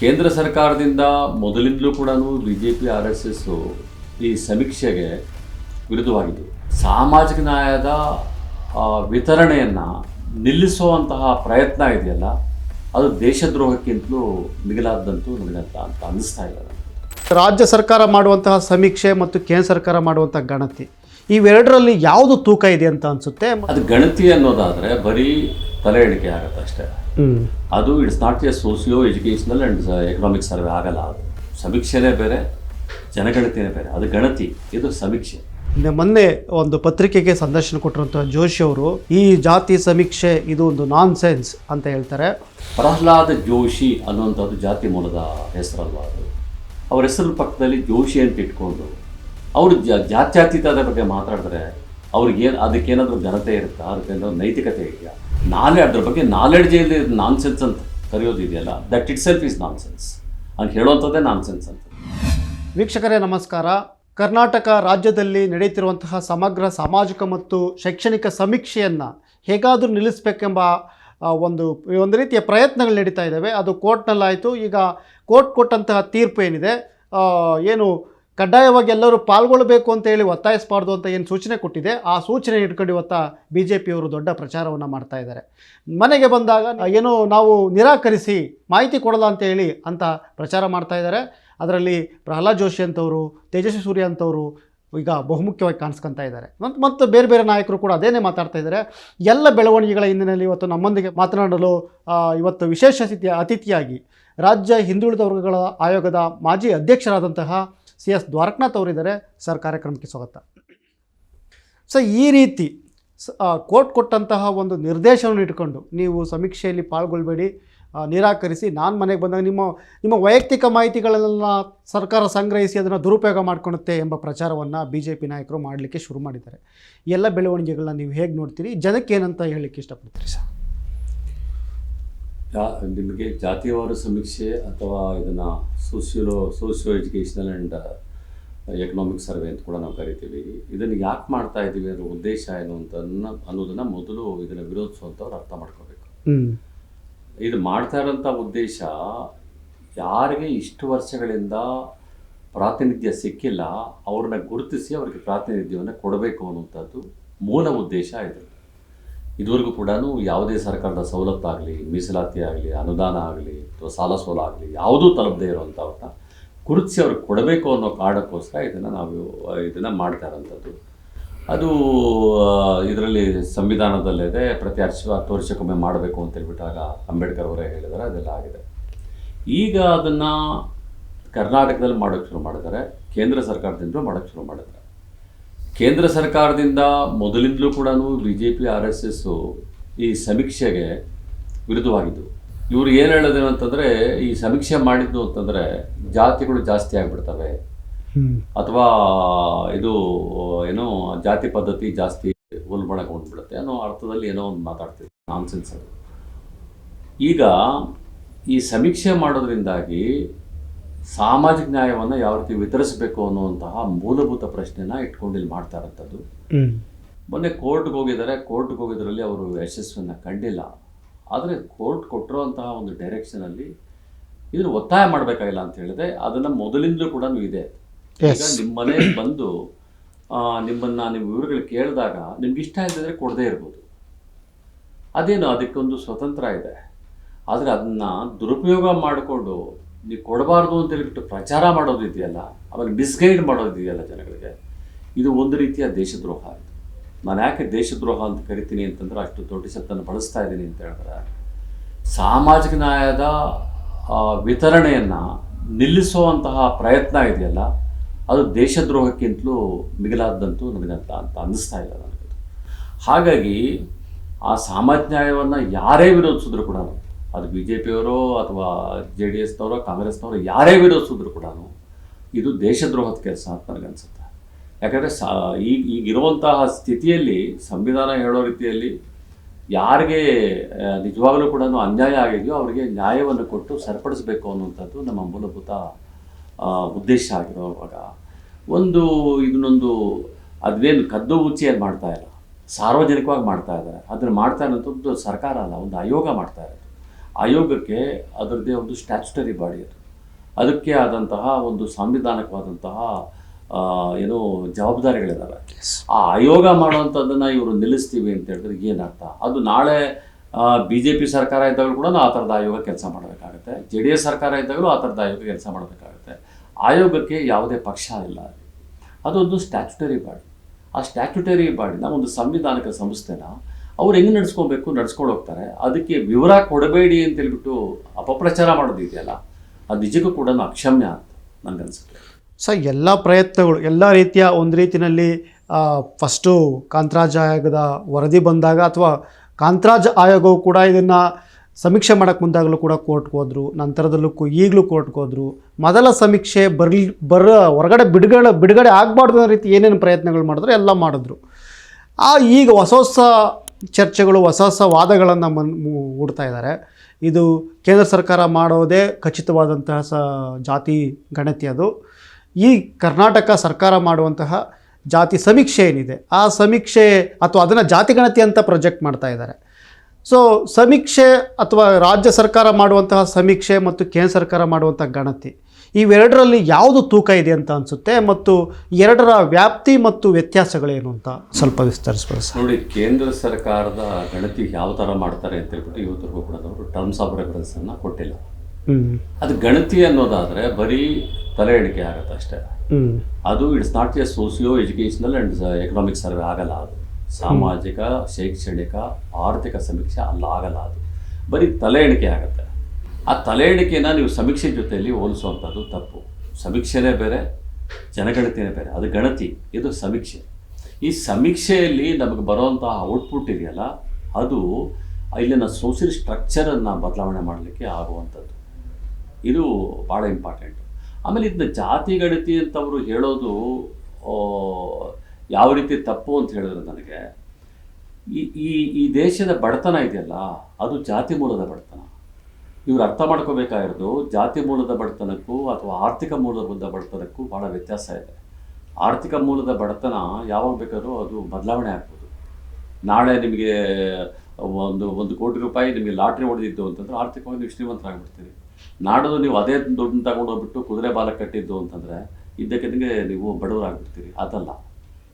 ಕೇಂದ್ರ ಸರ್ಕಾರದಿಂದ ಮೊದಲಿಂದಲೂ ಕೂಡ B J P R S S ಈ ಸಮೀಕ್ಷೆಗೆ ವಿರುದ್ಧವಾಗಿದೆ. ಸಾಮಾಜಿಕ ನ್ಯಾಯದ ವಿತರಣೆಯನ್ನು ನಿಲ್ಲಿಸುವಂತಹ ಪ್ರಯತ್ನ ಇದೆಯಲ್ಲ ಅದು ದೇಶದ್ರೋಹಕ್ಕಿಂತಲೂ ಮಿಗಿಲಾದಂತೂ ನನಗಂತ ಅಂತ ಅನ್ನಿಸ್ತಾ ಇಲ್ಲ ರಾಜ್ಯ ಸರ್ಕಾರ ಮಾಡುವಂತಹ ಸಮೀಕ್ಷೆ ಮತ್ತು ಕೇಂದ್ರ ಸರ್ಕಾರ ಮಾಡುವಂತಹ ಗಣತಿ. ಇವೆರಡರಲ್ಲಿ ಯಾವುದು ತೂಕ ಇದೆ ಅಂತ ಅನಿಸುತ್ತೆ? ಅದು ಗಣತಿ ಅನ್ನೋದಾದರೆ ಬರೀ ತಲೆ ಎಣಿಕೆ ಆಗುತ್ತೆ ಅಷ್ಟೇ. ಅದು it's not a socio educational and economic survey ಆಗಲ್ಲ ಅದು. ಸಮೀಕ್ಷೆನೇ ಬೇರೆ ಜನಗಣತಿನೇ ಬೇರೆ. ಅದು ಗಣತಿ ಇದು ಸಮೀಕ್ಷೆ. ಮೊನ್ನೆ ಒಂದು ಪತ್ರಿಕೆಗೆ ಸಂದರ್ಶನ ಕೊಟ್ಟಿರುವಂತಹ ಜೋಶಿ ಅವರು ಈ ಜಾತಿ ಸಮೀಕ್ಷೆ ಇದು ಒಂದು ನಾನ್ ಸೆನ್ಸ್ ಅಂತ ಹೇಳ್ತಾರೆ. ಪ್ರಹ್ಲಾದ್ ಜೋಶಿ ಅನ್ನುವಂಥದ್ದು ಜಾತಿ ಮೂಲದ ಹೆಸರಲ್ವ ಅದು. ಅವ್ರ ಹೆಸರು ಪಕ್ಕದಲ್ಲಿ ಜೋಶಿ ಅಂತ ಇಟ್ಕೊಂಡು ಅವರು ಜಾತ್ಯಾತೀತದ ಬಗ್ಗೆ ಮಾತಾಡಿದ್ರೆ ಅವ್ರಿಗೇನು ಅದಕ್ಕೇನಾದರೂ ಘನತೆ ಇರುತ್ತಾ? ಏನಾದರೂ ನೈತಿಕತೆ ಇದೆಯಾ? ನಾಲೆ ಅದ್ರ ಬಗ್ಗೆ ನಾಲೆಡ್ಜ್ ಇಲ್ಲಿ ನಾನ್ ಸೆನ್ಸ್ ಅಂತ ಕರೆಯೋದು ಇದೆಯಲ್ಲ that itself is nonsense ಅಂತ ಹೇಳುವಂಥದ್ದೇ ನಾನ್ ಸೆನ್ಸ್ ಅಂತ. ವೀಕ್ಷಕರೇ, ನಮಸ್ಕಾರ. ಕರ್ನಾಟಕ ರಾಜ್ಯದಲ್ಲಿ ನಡೆಯುತ್ತಿರುವಂತಹ ಸಮಗ್ರ ಸಾಮಾಜಿಕ ಮತ್ತು ಶೈಕ್ಷಣಿಕ ಸಮೀಕ್ಷೆಯನ್ನು ಹೇಗಾದರೂ ನಿಲ್ಲಿಸಬೇಕೆಂಬ ಒಂದು ಒಂದು ರೀತಿಯ ಪ್ರಯತ್ನಗಳು ನಡೀತಾ ಇದ್ದಾವೆ. ಅದು ಕೋರ್ಟ್ನಲ್ಲಾಯಿತು. ಈಗ ಕೋರ್ಟ್ ಕೊಟ್ಟಂತಹ ತೀರ್ಪು ಏನಿದೆ? ಏನು ಕಡ್ಡಾಯವಾಗಿ ಎಲ್ಲರೂ ಪಾಲ್ಗೊಳ್ಳಬೇಕು ಅಂತ ಹೇಳಿ ಒತ್ತಾಯಿಸಬಾರ್ದು ಅಂತ ಏನು ಸೂಚನೆ ಕೊಟ್ಟಿದೆ, ಆ ಸೂಚನೆ ಇಟ್ಕೊಂಡು ಇವತ್ತ ಬಿ ಜೆ ಪಿಯವರು ದೊಡ್ಡ ಪ್ರಚಾರವನ್ನು ಮಾಡ್ತಾ ಇದ್ದಾರೆ. ಮನೆಗೆ ಬಂದಾಗ ಏನು ನಾವು ನಿರಾಕರಿಸಿ ಮಾಹಿತಿ ಕೊಡಲ್ಲ ಅಂತ ಹೇಳಿ ಅಂತ ಪ್ರಚಾರ ಮಾಡ್ತಾ ಇದ್ದಾರೆ. ಅದರಲ್ಲಿ ಪ್ರಹ್ಲಾದ್ ಜೋಶಿ ಅಂತವರು, ತೇಜಸ್ವಿ ಸೂರ್ಯ ಅಂತವರು ಈಗ ಬಹುಮುಖ್ಯವಾಗಿ ಕಾಣಿಸ್ಕೊತಾ ಇದ್ದಾರೆ. ಮತ್ತು ಮತ್ತು ಬೇರೆ ಬೇರೆ ನಾಯಕರು ಕೂಡ ಅದೇನೇ ಮಾತಾಡ್ತಾ ಇದ್ದಾರೆ. ಎಲ್ಲ ಬೆಳವಣಿಗೆಗಳ ಹಿನ್ನೆಲೆಯಲ್ಲಿ ಇವತ್ತು ನಮ್ಮೊಂದಿಗೆ ಮಾತನಾಡಲು ಇವತ್ತು ವಿಶೇಷ ಅತಿಥಿ, ಅತಿಥಿಯಾಗಿ ರಾಜ್ಯ ಹಿಂದುಳಿದ ವರ್ಗಗಳ ಆಯೋಗದ ಮಾಜಿ ಅಧ್ಯಕ್ಷರಾದಂತಹ ಸಿ ಎಸ್ ದ್ವಾರಕನಾಥ್ ಅವರಿದ್ದಾರೆ. ಸರ್, ಕಾರ್ಯಕ್ರಮಕ್ಕೆ ಸ್ವಾಗತ. ಸೊ ಈ ರೀತಿ ಕೋರ್ಟ್ ಕೊಟ್ಟಂತಹ ಒಂದು ನಿರ್ದೇಶನವನ್ನು ಇಟ್ಕೊಂಡು ನೀವು ಸಮೀಕ್ಷೆಯಲ್ಲಿ ಪಾಲ್ಗೊಳ್ಬೇಡಿ ನಿರಾಕರಿಸಿ, ನಾನು ಮನೆಗೆ ಬಂದಾಗ ನಿಮ್ಮ ನಿಮ್ಮ ವೈಯಕ್ತಿಕ ಮಾಹಿತಿಗಳನ್ನೆಲ್ಲ ಸರ್ಕಾರ ಸಂಗ್ರಹಿಸಿ ಅದನ್ನು ದುರುಪಯೋಗ ಮಾಡ್ಕೊಳುತ್ತೆ ಎಂಬ ಪ್ರಚಾರವನ್ನು ಬಿ ಜೆ ಪಿ ನಾಯಕರು ಮಾಡಲಿಕ್ಕೆ ಶುರು ಮಾಡಿದ್ದಾರೆ. ಎಲ್ಲ ಬೆಳವಣಿಗೆಗಳನ್ನ ನೀವು ಹೇಗೆ ನೋಡ್ತೀರಿ? ಜನಕ್ಕೆ ಏನಂತ ಹೇಳಲಿಕ್ಕೆ ಇಷ್ಟಪಡ್ತೀರಿ ಸರ್? ಜಾ ನಿಮಗೆ ಜಾತಿವಾರು ಸಮೀಕ್ಷೆ ಅಥವಾ ಇದನ್ನು socio socio educational and economic survey ಅಂತ ಕೂಡ ನಾವು ಕರಿತೀವಿ. ಇದನ್ನು ಯಾಕೆ ಮಾಡ್ತಾ ಇದ್ದೀವಿ ಅದರ ಉದ್ದೇಶ ಏನು ಅಂತ ಅನ್ನೋದನ್ನು ಮೊದಲು ಇದನ್ನು ವಿರೋಧಿಸುವಂಥವ್ರು ಅರ್ಥ ಮಾಡ್ಕೋಬೇಕು. ಇದು ಮಾಡ್ತಾ ಇರೋಂಥ ಉದ್ದೇಶ ಯಾರಿಗೆ ಇಷ್ಟು ವರ್ಷಗಳಿಂದ ಪ್ರಾತಿನಿಧ್ಯ ಸಿಕ್ಕಿಲ್ಲ ಅವ್ರನ್ನ ಗುರುತಿಸಿ ಅವರಿಗೆ ಪ್ರಾತಿನಿಧ್ಯವನ್ನು ಕೊಡಬೇಕು ಅನ್ನುವಂಥದ್ದು ಮೂಲ ಉದ್ದೇಶ ಇದು. ಇದುವರೆಗೂ ಕೂಡ ಯಾವುದೇ ಸರ್ಕಾರದ ಸವಲತ್ತಾಗಲಿ, ಮೀಸಲಾತಿ ಆಗಲಿ, ಅನುದಾನ ಆಗಲಿ ಅಥವಾ ಸಾಲ ಸೋಲ ಆಗಲಿ ಯಾವುದೂ ತಲುಪದೇ ಇರುವಂಥವ್ರನ್ನ ಕುರಿತು ಅವ್ರಿಗೆ ಕೊಡಬೇಕು ಅನ್ನೋ ಕಾರಣಕ್ಕೋಸ್ಕರ ಇದನ್ನು ನಾವು, ಇದನ್ನು ಮಾಡ್ತಾ ಇರೋಂಥದ್ದು ಅದು ಇದರಲ್ಲಿ ಸಂವಿಧಾನದಲ್ಲಿದೆ ಪ್ರತಿ ವರ್ಷ ಹತ್ತು ಮಾಡಬೇಕು ಅಂತ ಹೇಳ್ಬಿಟ್ಟಾಗ ಅಂಬೇಡ್ಕರ್ ಅವರೇ ಹೇಳಿದರೆ, ಅದೆಲ್ಲ ಆಗಿದೆ. ಈಗ ಅದನ್ನು ಕರ್ನಾಟಕದಲ್ಲಿ ಮಾಡೋಕ್ಕೆ ಶುರು ಮಾಡಿದ್ದಾರೆ, ಕೇಂದ್ರ ಸರ್ಕಾರದಿಂದ ಮಾಡೋಕ್ಕೆ ಶುರು ಮಾಡಿದ್ದಾರೆ. ಕೇಂದ್ರ ಸರ್ಕಾರದಿಂದ ಮೊದಲಿಂದಲೂ ಕೂಡ B J P R S S ಈ ಸಮೀಕ್ಷೆಗೆ ವಿರುದ್ಧವಾಗಿದ್ದವು ಇವರು ಏನು ಹೇಳೋದು ಅಂತಂದರೆ ಈ ಸಮೀಕ್ಷೆ ಮಾಡಿದ್ದು ಅಂತಂದರೆ ಜಾತಿಗಳು ಜಾಸ್ತಿ ಆಗಿಬಿಡ್ತವೆ. ಅಥವಾ ಇದು ಏನೋ ಜಾತಿ ಪದ್ಧತಿ ಜಾಸ್ತಿ ಉಲ್ಬಣಗೊಂಡ್ಬಿಡುತ್ತೆ ಅನ್ನೋ ಅರ್ಥದಲ್ಲಿ ಏನೋ ಒಂದು ಮಾತಾಡ್ತೀವಿ ನಾನ್ಸೆನ್ಸ್ ಅದು. ಈಗ ಈ ಸಮೀಕ್ಷೆ ಮಾಡೋದ್ರಿಂದಾಗಿ ಸಾಮಾಜಿಕ ನ್ಯಾಯವನ್ನು ಯಾವ ರೀತಿ ವಿತರಿಸಬೇಕು ಅನ್ನುವಂತಹ ಮೂಲಭೂತ ಪ್ರಶ್ನೆನ ಇಟ್ಕೊಂಡು ಇಲ್ಲಿ ಮಾಡ್ತಾ ಇರೋಂಥದ್ದು. ಮೊನ್ನೆ ಕೋರ್ಟ್ಗೆ ಹೋಗಿದ್ದಾರೆ. ಕೋರ್ಟ್ಗೆ ಹೋಗಿದ್ರಲ್ಲಿ ಅವರು ಯಶಸ್ಸನ್ನು ಕಂಡಿಲ್ಲ. ಆದರೆ ಕೋರ್ಟ್ ಕೊಟ್ಟಿರುವಂತಹ ಒಂದು ಡೈರೆಕ್ಷನಲ್ಲಿ ಇದನ್ನು ಒತ್ತಾಯ ಮಾಡಬೇಕಾಗಿಲ್ಲ ಅಂತ ಹೇಳಿದೆ. ಅದನ್ನು ಮೊದಲಿಂದಲೂ ಕೂಡ ಇದೆ ಈಗ ನಿಮ್ಮ ಮನೆ ಬಂದು ನಿಮ್ಮನ್ನ ನಿಮ್ಮ ವಿವರಗಳು ಕೇಳಿದಾಗ ನಿಮ್ಗೆ ಇಷ್ಟ ಇಲ್ಲದಿದ್ರೆ ಕೊಡದೇ ಇರ್ಬೋದು. ಅದೇನು ಅದಕ್ಕೊಂದು ಸ್ವತಂತ್ರ ಇದೆ. ಆದರೆ ಅದನ್ನ ದುರುಪಯೋಗ ಮಾಡಿಕೊಂಡು ನೀವು ಕೊಡಬಾರ್ದು ಅಂತ ಹೇಳ್ಬಿಟ್ಟು ಪ್ರಚಾರ ಮಾಡೋದು ಇದೆಯಲ್ಲ, ಆಮೇಲೆ ಮಿಸ್ಗೈಡ್ ಮಾಡೋದು ಇದೆಯಲ್ಲ ಜನಗಳಿಗೆ. ಇದು ಒಂದು ರೀತಿಯ ದೇಶದ್ರೋಹ ಇದು ನಾನು ಯಾಕೆ ದೇಶದ್ರೋಹ ಅಂತ ಕರಿತೀನಿ ಅಂತಂದ್ರೆ ಅಷ್ಟು ದೊಡ್ಡ ಶಬ್ದನ ಬಳಸ್ತಾ ಇದ್ದೀನಿ ಅಂತ ಹೇಳಿದ್ರೆ ಸಾಮಾಜಿಕ ನ್ಯಾಯದ ವಿತರಣೆಯನ್ನು ನಿಲ್ಲಿಸುವಂತಹ ಪ್ರಯತ್ನ ಇದೆಯಲ್ಲ, ಅದು ದೇಶದ್ರೋಹಕ್ಕಿಂತಲೂ ಮಿಗಿಲಾದಂತೂ ನನಗಂತ ಅಂತ ಅನ್ನಿಸ್ತಾ ಇಲ್ಲ ನನಗೆ. ಹಾಗಾಗಿ ಆ ಸಾಮಾಜಿಕ ನ್ಯಾಯವನ್ನು ಯಾರೇ ವಿರೋಧಿಸಿದ್ರು ಕೂಡ ಅದು ಬಿ ಜೆ ಪಿಯವರೋ ಅಥವಾ ಜೆ ಡಿ ಎಸ್ನವರೋ ಕಾಂಗ್ರೆಸ್ನವರೋ, ಯಾರೇ ವಿರೋಧಿಸಿದ್ರು ಕೂಡ ಇದು ದೇಶದ್ರೋಹದ ಕೆಲಸ ಅಂತ ನನಗನ್ಸುತ್ತೆ ಯಾಕಂದರೆ ಸ ಈಗ ಈಗಿರುವಂತಹ ಸ್ಥಿತಿಯಲ್ಲಿ, ಸಂವಿಧಾನ ಹೇಳೋ ರೀತಿಯಲ್ಲಿ ಯಾರಿಗೆ ನಿಜವಾಗಲೂ ಕೂಡ ಅನ್ಯಾಯ ಆಗಿದೆಯೋ ಅವರಿಗೆ ನ್ಯಾಯವನ್ನು ಕೊಟ್ಟು ಸರಿಪಡಿಸಬೇಕು ಅನ್ನುವಂಥದ್ದು ನಮ್ಮ ಮೂಲಭೂತ ಉದ್ದೇಶ ಆಗಿರೋವಾಗ. ಒಂದು ಇದನ್ನೊಂದು ಅದೇನು ಕದ್ದು ಮುಚ್ಚಿಯಲ್ಲಿ ಮಾಡ್ತಾ ಇಲ್ಲ. ಸಾರ್ವಜನಿಕವಾಗಿ ಮಾಡ್ತಾ ಇದ್ದಾರೆ. ಅದನ್ನು ಮಾಡ್ತಾ ಇರೋಂಥದ್ದು ಸರ್ಕಾರ ಅಲ್ಲ, ಒಂದು ಆಯೋಗ ಮಾಡ್ತಾ ಇರೋದು. ಆಯೋಗಕ್ಕೆ ಅದರದ್ದೇ ಒಂದು ಸ್ಟ್ಯಾಚುಟರಿ ಬಾಡಿ ಅದು. ಅದಕ್ಕೆ ಆದಂತಹ ಒಂದು ಸಾಂವಿಧಾನಿಕವಾದಂತಹ ಏನು ಜವಾಬ್ದಾರಿಗಳಿದ್ದಾವೆ ಆ ಆಯೋಗ ಮಾಡುವಂಥದ್ದನ್ನು ಇವರು ನಿಲ್ಲಿಸ್ತೀವಿ ಅಂತ ಹೇಳಿದ್ರೆ ಏನರ್ಥ ಅದು ನಾಳೆ ಬಿ ಜೆ ಪಿ ಸರ್ಕಾರ ಇದ್ದಾಗಲೂ ಕೂಡ ಆ ಥರದ ಆಯೋಗ ಕೆಲಸ ಮಾಡಬೇಕಾಗುತ್ತೆ. ಜೆ ಡಿ ಎಸ್ ಸರ್ಕಾರ ಇದ್ದಾಗಲೂ ಆ ಥರದ ಆಯೋಗ ಕೆಲಸ ಮಾಡಬೇಕಾಗುತ್ತೆ. ಆಯೋಗಕ್ಕೆ ಯಾವುದೇ ಪಕ್ಷ ಇಲ್ಲ ಅದೊಂದು ಸ್ಟ್ಯಾಚುಟರಿ ಬಾಡಿ ಆ ಸ್ಟ್ಯಾಚುಟರಿ ಬಾಡಿನ ಒಂದು ಸಂವಿಧಾನಿಕ ಸಂಸ್ಥೆನ ಅವ್ರು ಹೆಂಗೆ ನಡ್ಸ್ಕೊಬೇಕು ನಡ್ಸ್ಕೊಂಡು ಹೋಗ್ತಾರೆ. ಅದಕ್ಕೆ ವಿವರ ಕೊಡಬೇಡಿ ಅಂತ ಹೇಳ್ಬಿಟ್ಟು ಅಪಪ್ರಚಾರ ಮಾಡೋದು ಇದೆಯಲ್ಲ ಅದು ನಿಜಕ್ಕೂ ಕೂಡ ಅಕ್ಷಮ್ಯ ಅಂತ ನನಗನ್ಸುತ್ತೆ ಸರ್, ಎಲ್ಲ ಪ್ರಯತ್ನಗಳು, ಎಲ್ಲ ರೀತಿಯ ಒಂದು ರೀತಿಯಲ್ಲಿ ಫಸ್ಟು ಕಾಂತರಾಜ ಆಯೋಗದ ವರದಿ ಬಂದಾಗ ಅಥವಾ ಕಾಂತರಾಜ್ ಆಯೋಗವು ಕೂಡ ಇದನ್ನು ಸಮೀಕ್ಷೆ ಮಾಡೋಕ್ಕೆ ಮುಂದಾಗಲೂ ಕೂಡ ಕೋರ್ಟ್ಗೆ ಹೋದರು, ನಂತರದಲ್ಲೂ ಈಗಲೂ ಕೋರ್ಟ್ಗೆ ಹೋದರು. ಮೊದಲ ಸಮೀಕ್ಷೆ ಬರಲಿ, ಬರ, ಹೊರಗಡೆ ಬಿಡುಗಡೆ ಬಿಡುಗಡೆ ಆಗಬಾರ್ದು ಅನ್ನೋ ರೀತಿ ಏನೇನು ಪ್ರಯತ್ನಗಳು ಮಾಡಿದ್ರು, ಎಲ್ಲ ಮಾಡಿದ್ರು. ಆ, ಈಗ ಹೊಸ ಹೊಸ ಚರ್ಚೆಗಳು, ಹೊಸ ಹೊಸ ವಾದಗಳನ್ನು ಮನ್ ಹೂಡ್ತಾ ಇದ್ದಾರೆ ಇದು ಕೇಂದ್ರ ಸರ್ಕಾರ ಮಾಡೋದೇ ಖಚಿತವಾದಂತಹ ಸ, ಜಾತಿ ಗಣತಿ ಅದು. ಈ ಕರ್ನಾಟಕ ಸರ್ಕಾರ ಮಾಡುವಂತಹ ಜಾತಿ ಸಮೀಕ್ಷೆ ಏನಿದೆ, ಆ ಸಮೀಕ್ಷೆ ಅಥವಾ ಅದನ್ನು ಜಾತಿ ಗಣತಿ ಅಂತ ಪ್ರೊಜೆಕ್ಟ್ ಮಾಡ್ತಾ ಇದ್ದಾರೆ ಸೊ, ಸಮೀಕ್ಷೆ ಅಥವಾ ರಾಜ್ಯ ಸರ್ಕಾರ ಮಾಡುವಂತಹ ಸಮೀಕ್ಷೆ ಮತ್ತು ಕೇಂದ್ರ ಸರ್ಕಾರ ಮಾಡುವಂಥ ಗಣತಿ ಇವೆರಡರಲ್ಲಿ ಯಾವುದು ತೂಕ ಇದೆ ಅಂತ ಅನಿಸುತ್ತೆ? ಮತ್ತು ಎರಡರ ವ್ಯಾಪ್ತಿ ಮತ್ತು ವ್ಯತ್ಯಾಸಗಳೇನು ಅಂತ ಸ್ವಲ್ಪ ವಿಸ್ತರಿಸ್ಬೋದು ಸರ್? ನೋಡಿ ಕೇಂದ್ರ ಸರ್ಕಾರದ ಗಣತಿ ಯಾವ ಥರ ಮಾಡ್ತಾರೆ ಅಂತ ಹೇಳ್ಬಿಟ್ಟು ಇವತ್ತು ಕೂಡ ಅವರು ಟರ್ಮ್ಸ್ ಆಫ್ ರೆಫರೆನ್ಸನ್ನು ಕೊಟ್ಟಿಲ್ಲ. ಅದು ಗಣತಿ ಅನ್ನೋದಾದರೆ ಬರೀ ತಲೆ ಎಣಿಕೆ ಆಗುತ್ತೆ ಅಷ್ಟೇ. ಅದು it's not a socio educational and economic survey ಆಗಲ್ಲ ಅದು. ಸಾಮಾಜಿಕ ಶೈಕ್ಷಣಿಕ ಆರ್ಥಿಕ ಸಮೀಕ್ಷೆ ಅಲ್ಲ ಆಗಲ್ಲ ಅದು. ಬರೀ ತಲೆ ಎಣಿಕೆ ಆಗುತ್ತೆ. ಆ ತಲೆ ಎಣಿಕೆನ ನೀವು ಸಮೀಕ್ಷೆ ಜೊತೆಯಲ್ಲಿ ಹೋಲಿಸುವಂಥದ್ದು ತಪ್ಪು. ಸಮೀಕ್ಷೆನೇ ಬೇರೆ, ಜನಗಣತಿನೇ ಬೇರೆ. ಅದು ಗಣತಿ, ಇದು ಸಮೀಕ್ಷೆ. ಈ ಸಮೀಕ್ಷೆಯಲ್ಲಿ ನಮಗೆ ಬರುವಂತಹ ಔಟ್ಪುಟ್ ಇದೆಯಲ್ಲ, ಅದು ಇಲ್ಲಿನ ಸೋಷಿಯಲ್ ಸ್ಟ್ರಕ್ಚರನ್ನು ಬದಲಾವಣೆ ಮಾಡಲಿಕ್ಕೆ ಆಗುವಂಥದ್ದು. ಇದು ಭಾಳ ಇಂಪಾರ್ಟೆಂಟ್ ಆಮೇಲೆ ಇದನ್ನ ಜಾತಿ ಗಣತಿ ಅಂತ ಅವರು ಹೇಳೋದು ಯಾವ ರೀತಿ ತಪ್ಪು ಅಂತ ಹೇಳಿದ್ರೆ ನನಗೆ, ಈ ಈ ಈ ದೇಶದ ಬಡತನ ಇದೆಯಲ್ಲ, ಅದು ಜಾತಿ ಮೂಲದ ಬಡತನ. ಇವ್ರು ಅರ್ಥ ಮಾಡ್ಕೋಬೇಕಾಗಿರೋದು ಜಾತಿ ಮೂಲದ ಬಡತನಕ್ಕೂ ಅಥವಾ ಆರ್ಥಿಕ ಮೂಲದ ಬಡತನಕ್ಕೂ ಭಾಳ ವ್ಯತ್ಯಾಸ ಇದೆ. ಆರ್ಥಿಕ ಮೂಲದ ಬಡತನ ಯಾವಾಗ ಬೇಕಾದರೂ ಅದು ಬದಲಾವಣೆ ಆಗ್ಬೋದು. ನಾಳೆ ನಿಮಗೆ ಒಂದು ಒಂದು ಕೋಟಿ ರೂಪಾಯಿ ನಿಮಗೆ ಲಾಟ್ರಿ ಹೊಡೆದಿದ್ದು ಅಂತಂದ್ರೆ ಆರ್ಥಿಕವಾಗಿ ನೀವು ಶ್ರೀಮಂತರಾಗ್ಬಿಡ್ತೀರಿ. ನಾಡೋದು ನೀವು ಅದೇ ದುಡ್ಡನ್ನ ತಗೊಂಡು ಹೋಗ್ಬಿಟ್ಟು ಕುದುರೆ ಬಾಲ ಕಟ್ಟಿದ್ದು ಅಂತಂದರೆ ಇದ್ದಕ್ಕಿದ್ದಂಗೆ ನೀವು ಬಡವರಾಗ್ಬಿಡ್ತೀರಿ. ಅದಲ್ಲ.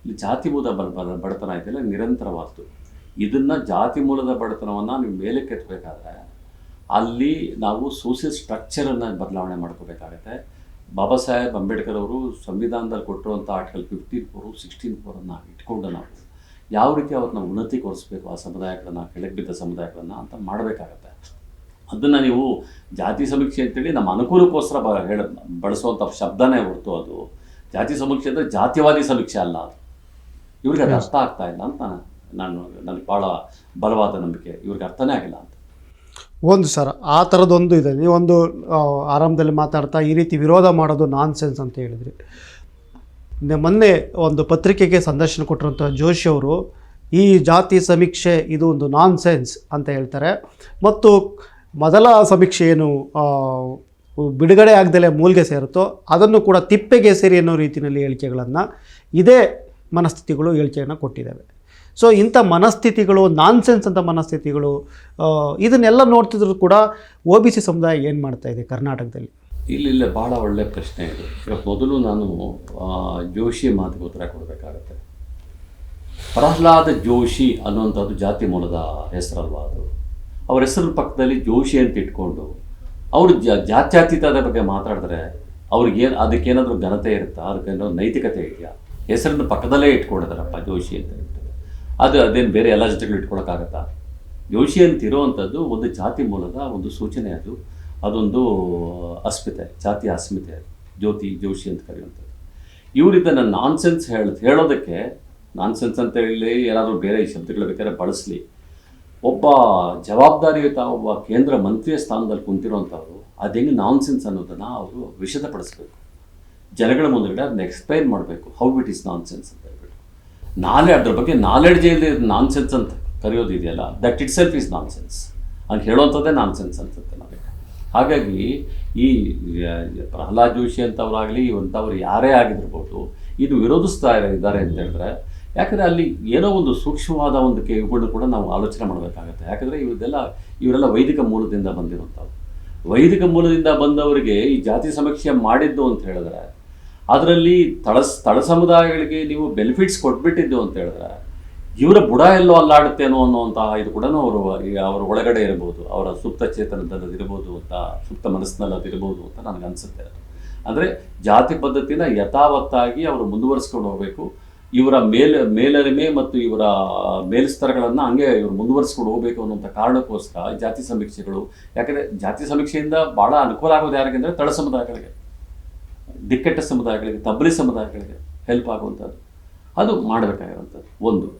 ಇಲ್ಲಿ ಜಾತಿ ಮೂಲದ ಬಡತನ ಇದೆಯಲ್ಲ ನಿರಂತರವಾದ್ದು. ಇದನ್ನು ಜಾತಿ ಮೂಲದ ಬಡತನವನ್ನು ನೀವು ಮೇಲೆ ಕೆತ್ತಬೇಕಾದ್ರೆ ಅಲ್ಲಿ ನಾವು ಸೋಷಿಯಲ್ ಸ್ಟ್ರಕ್ಚರನ್ನು ಬದಲಾವಣೆ ಮಾಡ್ಕೋಬೇಕಾಗತ್ತೆ. ಬಾಬಾ ಸಾಹೇಬ್ ಅಂಬೇಡ್ಕರ್ ಅವರು ಸಂವಿಧಾನದಲ್ಲಿ ಕೊಟ್ಟಿರುವಂಥ ಆರ್ಟಿಕಲ್ ಫಿಫ್ಟೀನ್ ಫೋರು ಸಿಕ್ಸ್ಟೀನ್ ಫೋರನ್ನು ಇಟ್ಕೊಂಡು ನಾವು ಯಾವ ರೀತಿ ಅವ್ರನ್ನ ಉನ್ನತಿಗೊಳಿಸ್ಬೇಕು ಆ ಸಮುದಾಯಗಳನ್ನು, ಕೆಳಗೆ ಬಿದ್ದ ಸಮುದಾಯಗಳನ್ನು ಅಂತ ಮಾಡಬೇಕಾಗತ್ತೆ. ಅದನ್ನು ನೀವು ಜಾತಿ ಸಮೀಕ್ಷೆ ಅಂತೇಳಿ ನಮ್ಮ ಅನುಕೂಲಕ್ಕೋಸ್ಕರ ಬ ಹೇಳ ಬಳಸುವಂಥ ಶಬ್ದನೇ ಹೊರತು ಅದು. ಜಾತಿ ಸಮೀಕ್ಷೆ ಅಂದರೆ ಜಾತಿವಾದಿ ಸಮೀಕ್ಷೆ ಅಲ್ಲ ಅದು. ಇವ್ರಿಗೆ ಅದು ಅರ್ಥ ಆಗ್ತಾ ಇಲ್ಲ ಅಂತ ನಾನು ನನಗೆ ಭಾಳ ಬಲವಾದ ನಂಬಿಕೆ. ಇವ್ರಿಗೆ ಅರ್ಥನೇ ಆಗಿಲ್ಲ ಅಂತ. ಒಂದು ಸರ್, ಆ ಥರದ್ದೊಂದು ಇದೆ. ನೀವೊಂದು ಆರಂಭದಲ್ಲಿ ಮಾತಾಡ್ತಾ ಈ ರೀತಿ ವಿರೋಧ ಮಾಡೋದು ನಾನ್ ಸೆನ್ಸ್ ಅಂತ ಹೇಳಿದ್ರಿ. ಮೊನ್ನೆ ಒಂದು ಪತ್ರಿಕೆಗೆ ಸಂದರ್ಶನ ಕೊಟ್ಟಿರುವಂಥ ಜೋಶಿ ಅವರು, ಈ ಜಾತಿ ಸಮೀಕ್ಷೆ ಇದು ಒಂದು ನಾನ್ ಸೆನ್ಸ್ ಅಂತ ಹೇಳ್ತಾರೆ. ಮತ್ತು ಮೊದಲ ಸಮೀಕ್ಷೆ ಏನು ಬಿಡುಗಡೆ ಆಗದಲೇ ಮೂಲ್ಗೆ ಸೇರುತ್ತೋ, ಅದನ್ನು ಕೂಡ ತಿಪ್ಪೆಗೆ ಸೇರಿ ಅನ್ನೋ ರೀತಿಯಲ್ಲಿ ಹೇಳಿಕೆಗಳನ್ನು, ಇದೇ ಮನಸ್ಥಿತಿಗಳು ಹೇಳಿಕೆಯನ್ನು ಕೊಟ್ಟಿದ್ದಾವೆ. ಸೊ ಇಂಥ ಮನಸ್ಥಿತಿಗಳು ನಾನ್ಸೆನ್ಸ್ ಅಂತ ಮನಸ್ಥಿತಿಗಳು ಇದನ್ನೆಲ್ಲ ನೋಡ್ತಿದ್ರು ಕೂಡ ಒ ಬಿ ಸಿ ಸಮುದಾಯ ಏನು ಮಾಡ್ತಾ ಇದೆ ಕರ್ನಾಟಕದಲ್ಲಿ? ಇಲ್ಲಿ ಇಲ್ಲ ಭಾಳ ಒಳ್ಳೆ ಪ್ರಶ್ನೆ ಇದು. ಮೊದಲು ನಾನು ಜೋಶಿ ಮಾತಿಗೆ ಉತ್ತರ ಕೊಡಬೇಕಾಗತ್ತೆ. ಪ್ರಹ್ಲಾದ ಜೋಶಿ ಅನ್ನುವಂಥದ್ದು ಜಾತಿ ಮೂಲದ ಹೆಸರಲ್ವಾ ಅದು? ಅವ್ರ ಹೆಸರು ಪಕ್ಕದಲ್ಲಿ ಜೋಶಿ ಅಂತ ಇಟ್ಕೊಂಡು, ಅವರು ಜಾತ್ಯಾತೀತದ ಬಗ್ಗೆ ಮಾತಾಡಿದ್ರೆ ಅವ್ರಿಗೇನು ಅದಕ್ಕೇನಾದರೂ ಘನತೆ ಇರುತ್ತಾ? ಅದಕ್ಕೇನಾದ್ರು ನೈತಿಕತೆ ಇದೆಯಾ? ಹೆಸರನ್ನು ಪಕ್ಕದಲ್ಲೇ ಇಟ್ಕೊಂಡಿದಾರಪ್ಪ ಜೋಶಿ ಅಂತ. ಅದು ಅದೇನು ಬೇರೆ ಎಲ್ಲ ಜೊತೆಗಳು ಇಟ್ಕೊಳಕ್ಕಾಗತ್ತಾ? ಯೋಶಿ ಅಂತ ಇರೋವಂಥದ್ದು ಒಂದು ಜಾತಿ ಮೂಲದ ಒಂದು ಸೂಚನೆ ಅದು. ಅದೊಂದು ಅಸ್ಮಿತೆ, ಜಾತಿ ಅಸ್ಮಿತೆ ಅದು. ಜ್ಯೋತಿ ಜೋಶಿ ಅಂತ ಕರೆಯುವಂಥದ್ದು. ಇವರು ಇದನ್ನು ನಾನ್ಸೆನ್ಸ್ ಹೇಳ, ಹೇಳೋದಕ್ಕೆ, ನಾನ್ಸೆನ್ಸ್ ಅಂತ ಹೇಳಿ ಏನಾದರೂ ಬೇರೆ ಶಬ್ದಗಳು ಬೇಕಾದ್ರೆ ಬಳಸಲಿ. ಒಬ್ಬ ಜವಾಬ್ದಾರಿಯುತ ಒಬ್ಬ ಕೇಂದ್ರ ಮಂತ್ರಿಯ ಸ್ಥಾನದಲ್ಲಿ ಕುಂತಿರುವಂಥವ್ರು ಅದು ಹೆಂಗೆ ನಾನ್ಸೆನ್ಸ್ ಅನ್ನೋದನ್ನು ಅವರು ವಿಷದಪಡಿಸ್ಬೇಕು. ಜನಗಳ ಮುಂದೆ ಅದನ್ನ ಎಕ್ಸ್ಪ್ಲೈನ್ ಮಾಡಬೇಕು. ಹೌ ಇಟ್ ಈಸ್ ನಾನ್ಸೆನ್ಸ್ ಅಂತ ಹೇಳ್ಬಿಟ್ಟು. ನಾಲೆ ಅದ್ರ ಬಗ್ಗೆ ನಾಲೆಡ್ಜ್ ಇಲ್ಲದೆ ನಾನ್ಸೆನ್ಸ್ ಅಂತ ಕರೆಯೋದು ಇದೆಯಲ್ಲ that itself is nonsense ಅಂತ ಹೇಳುವಂಥದ್ದೇ ನಾನ್ಸೆನ್ಸ್ ಅನ್ಸುತ್ತೆ ನಮಗೆ. ಹಾಗಾಗಿ ಈ ಪ್ರಹ್ಲಾದ್ ಜೋಶಿ ಅಂತವರಾಗಲಿ ಇವಂಥವ್ರು ಯಾರೇ ಆಗಿರ್ಬೋದು, ಇದು ವಿರೋಧಿಸ್ತಾ ಇದ್ದಾರೆ ಅಂತ ಹೇಳಿದ್ರೆ, ಯಾಕಂದರೆ ಅಲ್ಲಿ ಏನೋ ಒಂದು ಸೂಕ್ಷ್ಮವಾದ ಒಂದು ಇವುಗಳನ್ನ ಕೂಡ ನಾವು ಆಲೋಚನೆ ಮಾಡಬೇಕಾಗತ್ತೆ. ಯಾಕಂದರೆ ಇವರೆಲ್ಲ ಇವರೆಲ್ಲ ವೈದಿಕ ಮೂಲದಿಂದ ಬಂದಿರುವಂಥವು ವೈದಿಕ ಮೂಲದಿಂದ ಬಂದವರಿಗೆ ಈ ಜಾತಿ ಸಮೀಕ್ಷೆ ಮಾಡಿದ್ದು ಅಂತ ಹೇಳಿದ್ರೆ ಅದರಲ್ಲಿ ತಳ ತಳ ಸಮುದಾಯಗಳಿಗೆ ನೀವು ಬೆನಿಫಿಟ್ಸ್ ಕೊಟ್ಬಿಟ್ಟಿದ್ದು ಅಂತ ಹೇಳಿದ್ರೆ, ಇವರ ಬುಡ ಎಲ್ಲೋ ಅಲ್ಲಾಡುತ್ತೇನೋ ಅನ್ನುವಂತಹ ಇದು ಕೂಡ ಅವರು, ಅವರ ಒಳಗಡೆ ಇರಬಹುದು ಅವರ ಸುಪ್ತ ಚೇತನದಲ್ಲಿ ಅದಿರಬಹುದು ಅಂತ, ಸುಪ್ತ ಮನಸ್ಸಿನಲ್ಲಿ ಅದಿರಬಹುದು ಅಂತ ನನಗೆ ಅನಿಸುತ್ತೆ ಅಂದರೆ ಜಾತಿ ಪದ್ಧತಿನ ಯಥಾವತ್ತಾಗಿ ಅವರು ಮುಂದುವರಿಸ್ಕೊಂಡು ಹೋಗಬೇಕು. ಇವರ ಮೇಲ್, ಮೇಲರಿಮೆ ಮತ್ತು ಇವರ ಮೇಲ್ಸ್ತರಗಳನ್ನು ಹಂಗೆ ಇವರು ಮುಂದುವರಿಸ್ಕೊಂಡು ಹೋಗಬೇಕು ಅನ್ನುವಂಥ ಕಾರಣಕ್ಕೋಸ್ಕರ ಜಾತಿ ಸಮೀಕ್ಷೆಗಳು, ಯಾಕಂದರೆ ಜಾತಿ ಸಮೀಕ್ಷೆಯಿಂದ ಭಾಳ ಅನುಕೂಲ ಆಗೋದು ಯಾರಿಗೆ ಅಂದರೆ ತಳ ಸಮುದಾಯಗಳಿಗೆ. ದಿಕ್ಕೆಟ್ಟ ಸಮುದಾಯಗಳಿಗೆ ತಬ್ಬಲಿ ಸಮುದಾಯಗಳಿಗೆ ಹೆಲ್ಪ್ ಆಗುವಂಥದ್ದು. ಅದು ಮಾಡಬೇಕಾಗಿರುವಂಥದ್ದು. ಒಂದು.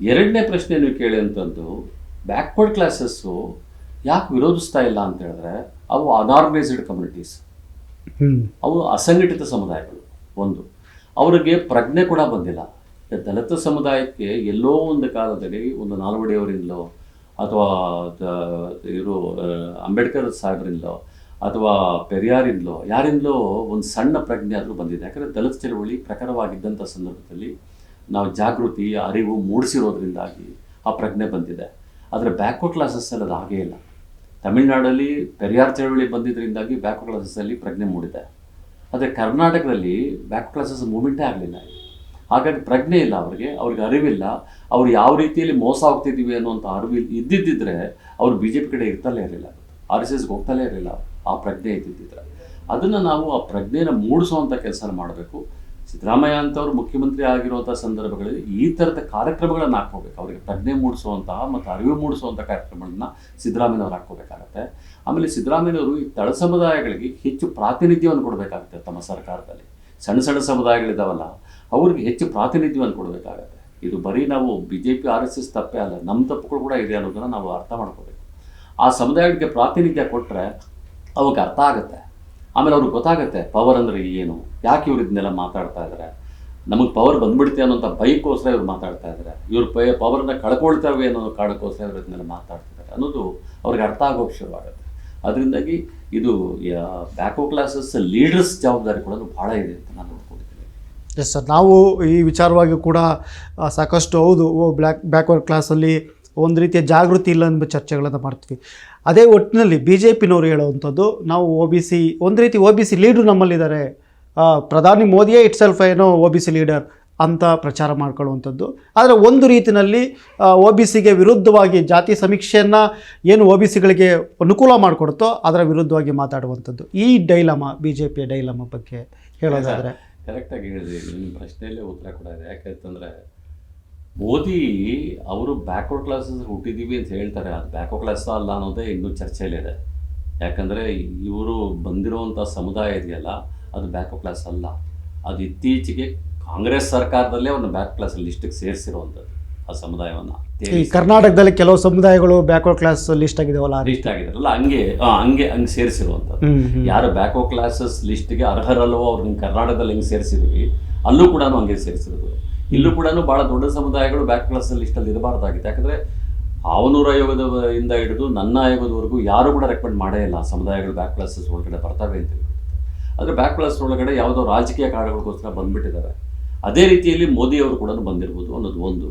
ಎರಡನೇ ಪ್ರಶ್ನೆ ನೀವು ಕೇಳಿದಂಥದ್ದು ಬ್ಯಾಕ್ವರ್ಡ್ ಕ್ಲಾಸಸ್ಸು ಯಾಕೆ ವಿರೋಧಿಸ್ತಾ ಇಲ್ಲ ಅಂತ ಹೇಳಿದ್ರೆ ಅವು ಅನಾರ್ಗನೈಸ್ಡ್ ಕಮ್ಯುನಿಟೀಸ್ ಅವು ಅಸಂಘಟಿತ ಸಮುದಾಯಗಳು. ಒಂದು. ಅವರಿಗೆ ಪ್ರಜ್ಞೆ ಕೂಡ ಬಂದಿಲ್ಲ. ದಲಿತ ಸಮುದಾಯಕ್ಕೆ ಎಲ್ಲೋ ಒಂದು ಕಾಲದಲ್ಲಿ ಒಂದು ನಾಲ್ವಡಿಯವರಿಂದಲೋ ಅಥವಾ ಇವರು ಅಂಬೇಡ್ಕರ್ ಸಾಹೇಬರಿಂದಲೋ ಅಥವಾ ಪೆರಿಯಾರಿಂದಲೋ, ಯಾರಿಂದಲೋ ಒಂದು ಸಣ್ಣ ಪ್ರಜ್ಞೆ ಆದರೂ ಬಂದಿದೆ. ಯಾಕಂದರೆ ದಲಿತ ಚಳವಳಿ ಪ್ರಖರವಾಗಿದ್ದಂಥ ಸಂದರ್ಭದಲ್ಲಿ ನಾವು ಜಾಗೃತಿ, ಅರಿವು ಮೂಡಿಸಿರೋದ್ರಿಂದಾಗಿ ಆ ಪ್ರಜ್ಞೆ ಬಂದಿದೆ. ಆದರೆ ಬ್ಯಾಕ್ವರ್ಡ್ ಕ್ಲಾಸಸ್ಸಲ್ಲಿ ಅದು ಹಾಗೇ ಇಲ್ಲ. ತಮಿಳುನಾಡಲ್ಲಿ ಪೆರಿಯಾರ್ ಚಳವಳಿ ಬಂದಿದ್ದರಿಂದಾಗಿ ಬ್ಯಾಕ್ವರ್ಡ್ ಕ್ಲಾಸಸ್ಸಲ್ಲಿ ಪ್ರಜ್ಞೆ ಮೂಡಿದೆ. ಆದರೆ ಕರ್ನಾಟಕದಲ್ಲಿ ಬ್ಯಾಕ್ ಕ್ಲಾಸಸ್ ಮೂಮೆಂಟೇ ಆಗಲಿಲ್ಲ ಹಾಗಾಗಿ ಪ್ರಜ್ಞೆ ಇಲ್ಲ ಅವ್ರಿಗೆ ಅವ್ರಿಗೆ ಅರಿವಿಲ್ಲ. ಅವ್ರು ಯಾವ ರೀತಿಯಲ್ಲಿ ಮೋಸ ಹೋಗ್ತಿದ್ದೀವಿ ಅನ್ನುವಂಥ ಅರಿವು ಇದ್ದಿದ್ದರೆ ಅವರು ಬಿ ಜೆ ಪಿ ಕಡೆ ಇರ್ತಲೇ ಇರಲಿಲ್ಲ. ಆರ್ ಎಸ್ ಎಸ್ಗೆ ಹೋಗ್ತಲೇ ಇರಲಿಲ್ಲ ಆ ಪ್ರಜ್ಞೆ ಇದ್ದಿದ್ದಿದ್ರೆ ಅದನ್ನು ನಾವು ಆ ಪ್ರಜ್ಞೆನ ಮೂಡಿಸುವಂಥ ಕೆಲಸ ಮಾಡಬೇಕು. ಸಿದ್ದರಾಮಯ್ಯ ಅಂತವ್ರು ಮುಖ್ಯಮಂತ್ರಿ ಆಗಿರುವಂಥ ಸಂದರ್ಭಗಳಲ್ಲಿ ಈ ಥರದ ಕಾರ್ಯಕ್ರಮಗಳನ್ನು ಹಾಕ್ಕೋಬೇಕು. ಅವರಿಗೆ ಪ್ರಜ್ಞೆ ಮೂಡಿಸುವಂತಹ ಮತ್ತು ಅರಿವು ಮೂಡಿಸುವಂಥ ಕಾರ್ಯಕ್ರಮಗಳನ್ನ ಸಿದ್ದರಾಮಯ್ಯನವ್ರು ಹಾಕ್ಕೋಬೇಕಾಗತ್ತೆ. ಆಮೇಲೆ ಸಿದ್ದರಾಮಯ್ಯನವರು ಈ ತಳ ಸಮುದಾಯಗಳಿಗೆ ಹೆಚ್ಚು ಪ್ರಾತಿನಿಧ್ಯವನ್ನು ಕೊಡಬೇಕಾಗುತ್ತೆ ತಮ್ಮ ಸರ್ಕಾರದಲ್ಲಿ. ಸಣ್ಣ ಸಣ್ಣ ಸಮುದಾಯಗಳಿದ್ದಾವಲ್ಲ ಅವ್ರಿಗೆ ಹೆಚ್ಚು ಪ್ರಾತಿನಿಧ್ಯವನ್ನು ಕೊಡಬೇಕಾಗತ್ತೆ. ಇದು ಬರೀ ನಾವು B J P R S S ತಪ್ಪೇ ಅಲ್ಲ ನಮ್ಮ ತಪ್ಪುಗಳು ಕೂಡ ಇದೆ ಅನ್ನೋದನ್ನು ನಾವು ಅರ್ಥ ಮಾಡ್ಕೋಬೇಕು. ಆ ಸಮುದಾಯಗಳಿಗೆ ಪ್ರಾತಿನಿಧ್ಯ ಕೊಟ್ಟರೆ ಅವಾಗ ಅರ್ಥ ಆಗುತ್ತೆ. ಆಮೇಲೆ ಅವ್ರಿಗೆ ಗೊತ್ತಾಗುತ್ತೆ ಪವರ್ ಅಂದರೆ ಏನು? ಯಾಕೆ ಇವ್ರು ಇದನ್ನೆಲ್ಲ ಮಾತಾಡ್ತಾ ಇದ್ದಾರೆ ನಮಗೆ ಪವರ್ ಬಂದ್ಬಿಡುತ್ತೆ ಅನ್ನೋಂಥ ಬೈಕೋಸ್ಕರ ಇವ್ರು ಮಾತಾಡ್ತಾ ಇದ್ದಾರೆ ಇವ್ರ ಪೈ ಪವರನ್ನ ಕಳ್ಕೊಳ್ತಾವೆ ಅನ್ನೋ ಕಾರಣಕ್ಕೋಸ್ಕರ ಇವ್ರು ಇದನ್ನೆಲ್ಲ ಮಾತಾಡ್ತಿದ್ದಾರೆ ಅನ್ನೋದು ಅವ್ರಿಗೆ ಅರ್ಥ ಆಗೋಕೆ ಶುರುವಾಗುತ್ತೆ. ಅದರಿಂದಾಗಿ ಇದು ಬ್ಯಾಕೋ ಕ್ಲಾಸಸ್ ಲೀಡರ್ಸ್ ಜವಾಬ್ದಾರಿ ಕೂಡ ಭಾಳ ಇದೆ ಅಂತ ನಾನು ಎಸ್ ಸರ್ ನಾವು ಈ ವಿಚಾರವಾಗಿ ಕೂಡ ಸಾಕಷ್ಟು ಹೌದು. ಬ್ಲ್ಯಾಕ್ ಬ್ಯಾಕ್ವರ್ಡ್ ಕ್ಲಾಸಲ್ಲಿ ಒಂದು ರೀತಿಯ ಜಾಗೃತಿ ಇಲ್ಲ ಎಂಬ ಚರ್ಚೆಗಳನ್ನು ಮಾಡ್ತೀವಿ. ಅದೇ ಒಟ್ಟಿನಲ್ಲಿ ಬಿ ಜೆ ಪಿನವರು ಹೇಳುವಂಥದ್ದು, ನಾವು ಒ ಬಿ ಸಿ ಒಂದು ರೀತಿ ಒ ಬಿ ಸಿ ಲೀಡ್ರು ನಮ್ಮಲ್ಲಿದ್ದಾರೆ. ಪ್ರಧಾನಿ ಮೋದಿಯೇ ಇಟ್ ಸೆಲ್ಫ್ ಏನೋ ಒ ಬಿ ಸಿ ಲೀಡರ್ ಅಂತ ಪ್ರಚಾರ ಮಾಡ್ಕೊಳ್ಳುವಂಥದ್ದು. ಆದರೆ ಒಂದು ರೀತಿಯಲ್ಲಿ ಒ ಬಿ ಸಿಗೆ ವಿರುದ್ಧವಾಗಿ ಜಾತಿ ಸಮೀಕ್ಷೆಯನ್ನು ಏನು ಒ ಬಿ ಸಿಗಳಿಗೆ ಅನುಕೂಲ ಮಾಡಿಕೊಡುತ್ತೋ ಅದರ ವಿರುದ್ಧವಾಗಿ ಮಾತಾಡುವಂಥದ್ದು. ಈ ಡೈಲಮ ಬಿ ಜೆ ಪಿಯ ಡೈಲಮ ಬಗ್ಗೆ ಹೇಳೋದಾದರೆ. ಕರೆಕ್ಟಾಗಿ ಹೇಳಿದ್ರಿ. ನಿಮ್ಮ ಪ್ರಶ್ನೆಯಲ್ಲೇ ಉತ್ತರ ಕೊಡೋದು ಯಾಕೆ ಮೋದಿ ಅವರು ಬ್ಯಾಕ್ವರ್ಡ್ ಕ್ಲಾಸಸ್ ಹುಟ್ಟಿದ್ದೀವಿ ಅಂತ ಹೇಳ್ತಾರೆ. ಅದು ಬ್ಯಾಕ್ವರ್ಡ್ ಕ್ಲಾಸ್ ಅಲ್ಲ ಅನ್ನೋದೇ ಇನ್ನೂ ಚರ್ಚೆಯಲ್ಲಿದೆ. ಯಾಕಂದರೆ ಇವರು ಬಂದಿರುವಂಥ ಸಮುದಾಯ ಇದೆಯಲ್ಲ ಅದು ಬ್ಯಾಕ್ವರ್ಡ್ ಕ್ಲಾಸ್ ಅಲ್ಲ. ಅದು ಇತ್ತೀಚೆಗೆ ಕಾಂಗ್ರೆಸ್ ಸರ್ಕಾರದಲ್ಲೇ ಅವ್ರನ್ನ ಬ್ಯಾಕ್ ಕ್ಲಾಸ್ ಲಿಸ್ಟಿಗೆ ಸೇರಿಸಿರುವಂಥದ್ದು ಆ ಸಮುದಾಯವನ್ನು. ಈ ಕರ್ನಾಟಕದಲ್ಲಿ ಕೆಲವು ಸಮುದಾಯಗಳು ಬ್ಯಾಕ್ವರ್ಡ್ ಕ್ಲಾಸ್ ಲಿಸ್ಟ್ ಆಗಿದಾವಲ್ಲ? ಲಿಸ್ಟ್ ಆಗಿದಾರಲ್ಲ ಹಂಗೆ ಹಂಗೆ ಹಂಗೆ ಸೇರಿಸಿರುವಂಥದ್ದು. ಯಾರು ಬ್ಯಾಕ್ವರ್ಡ್ ಕ್ಲಾಸಸ್ ಲಿಸ್ಟ್ಗೆ ಅರ್ಹರಲ್ವೋ ಅವ್ರನ್ನ ಕರ್ನಾಟಕದಲ್ಲಿ ಹೆಂಗೆ ಸೇರಿಸಿದ್ವಿ ಅಲ್ಲೂ ಕೂಡ ಹಂಗೆ ಸೇರಿಸಿರೋದು. ಇಲ್ಲೂ ಕೂಡ ಭಾಳ ದೊಡ್ಡ ಸಮುದಾಯಗಳು ಬ್ಯಾಕ್ ಕ್ಲಾಸ್ ಲಿಸ್ಟಲ್ಲಿ ಇರಬಾರ್ದಾಗಿತ್ತು. ಯಾಕಂದ್ರೆ ಅವನೂರ ಆಯೋಗದ ಇಂದ ಹಿಡಿದು ನನ್ನ ಆಯೋಗದವರೆಗೂ ಯಾರು ಕೂಡ ರೆಕಮೆಂಡ್ ಮಾಡೇ ಇಲ್ಲ. ಸಮುದಾಯಗಳು ಬ್ಯಾಕ್ ಕ್ಲಾಸಸ್ ಒಳಗಡೆ ಬರ್ತವೆ ಅಂತ ಆದರೆ ಬ್ಯಾಕ್ ಕ್ಲಾಸ್ ಒಳಗಡೆ ಯಾವುದೋ ರಾಜಕೀಯ ಕಾರಣಗಳಿಗೋಸ್ಕರ ಬಂದ್ಬಿಟ್ಟಿದ್ದಾರೆ. ಅದೇ ರೀತಿಯಲ್ಲಿ ಮೋದಿ ಅವರು ಕೂಡ ಬಂದಿರ್ಬೋದು ಅನ್ನೋದು ಒಂದು.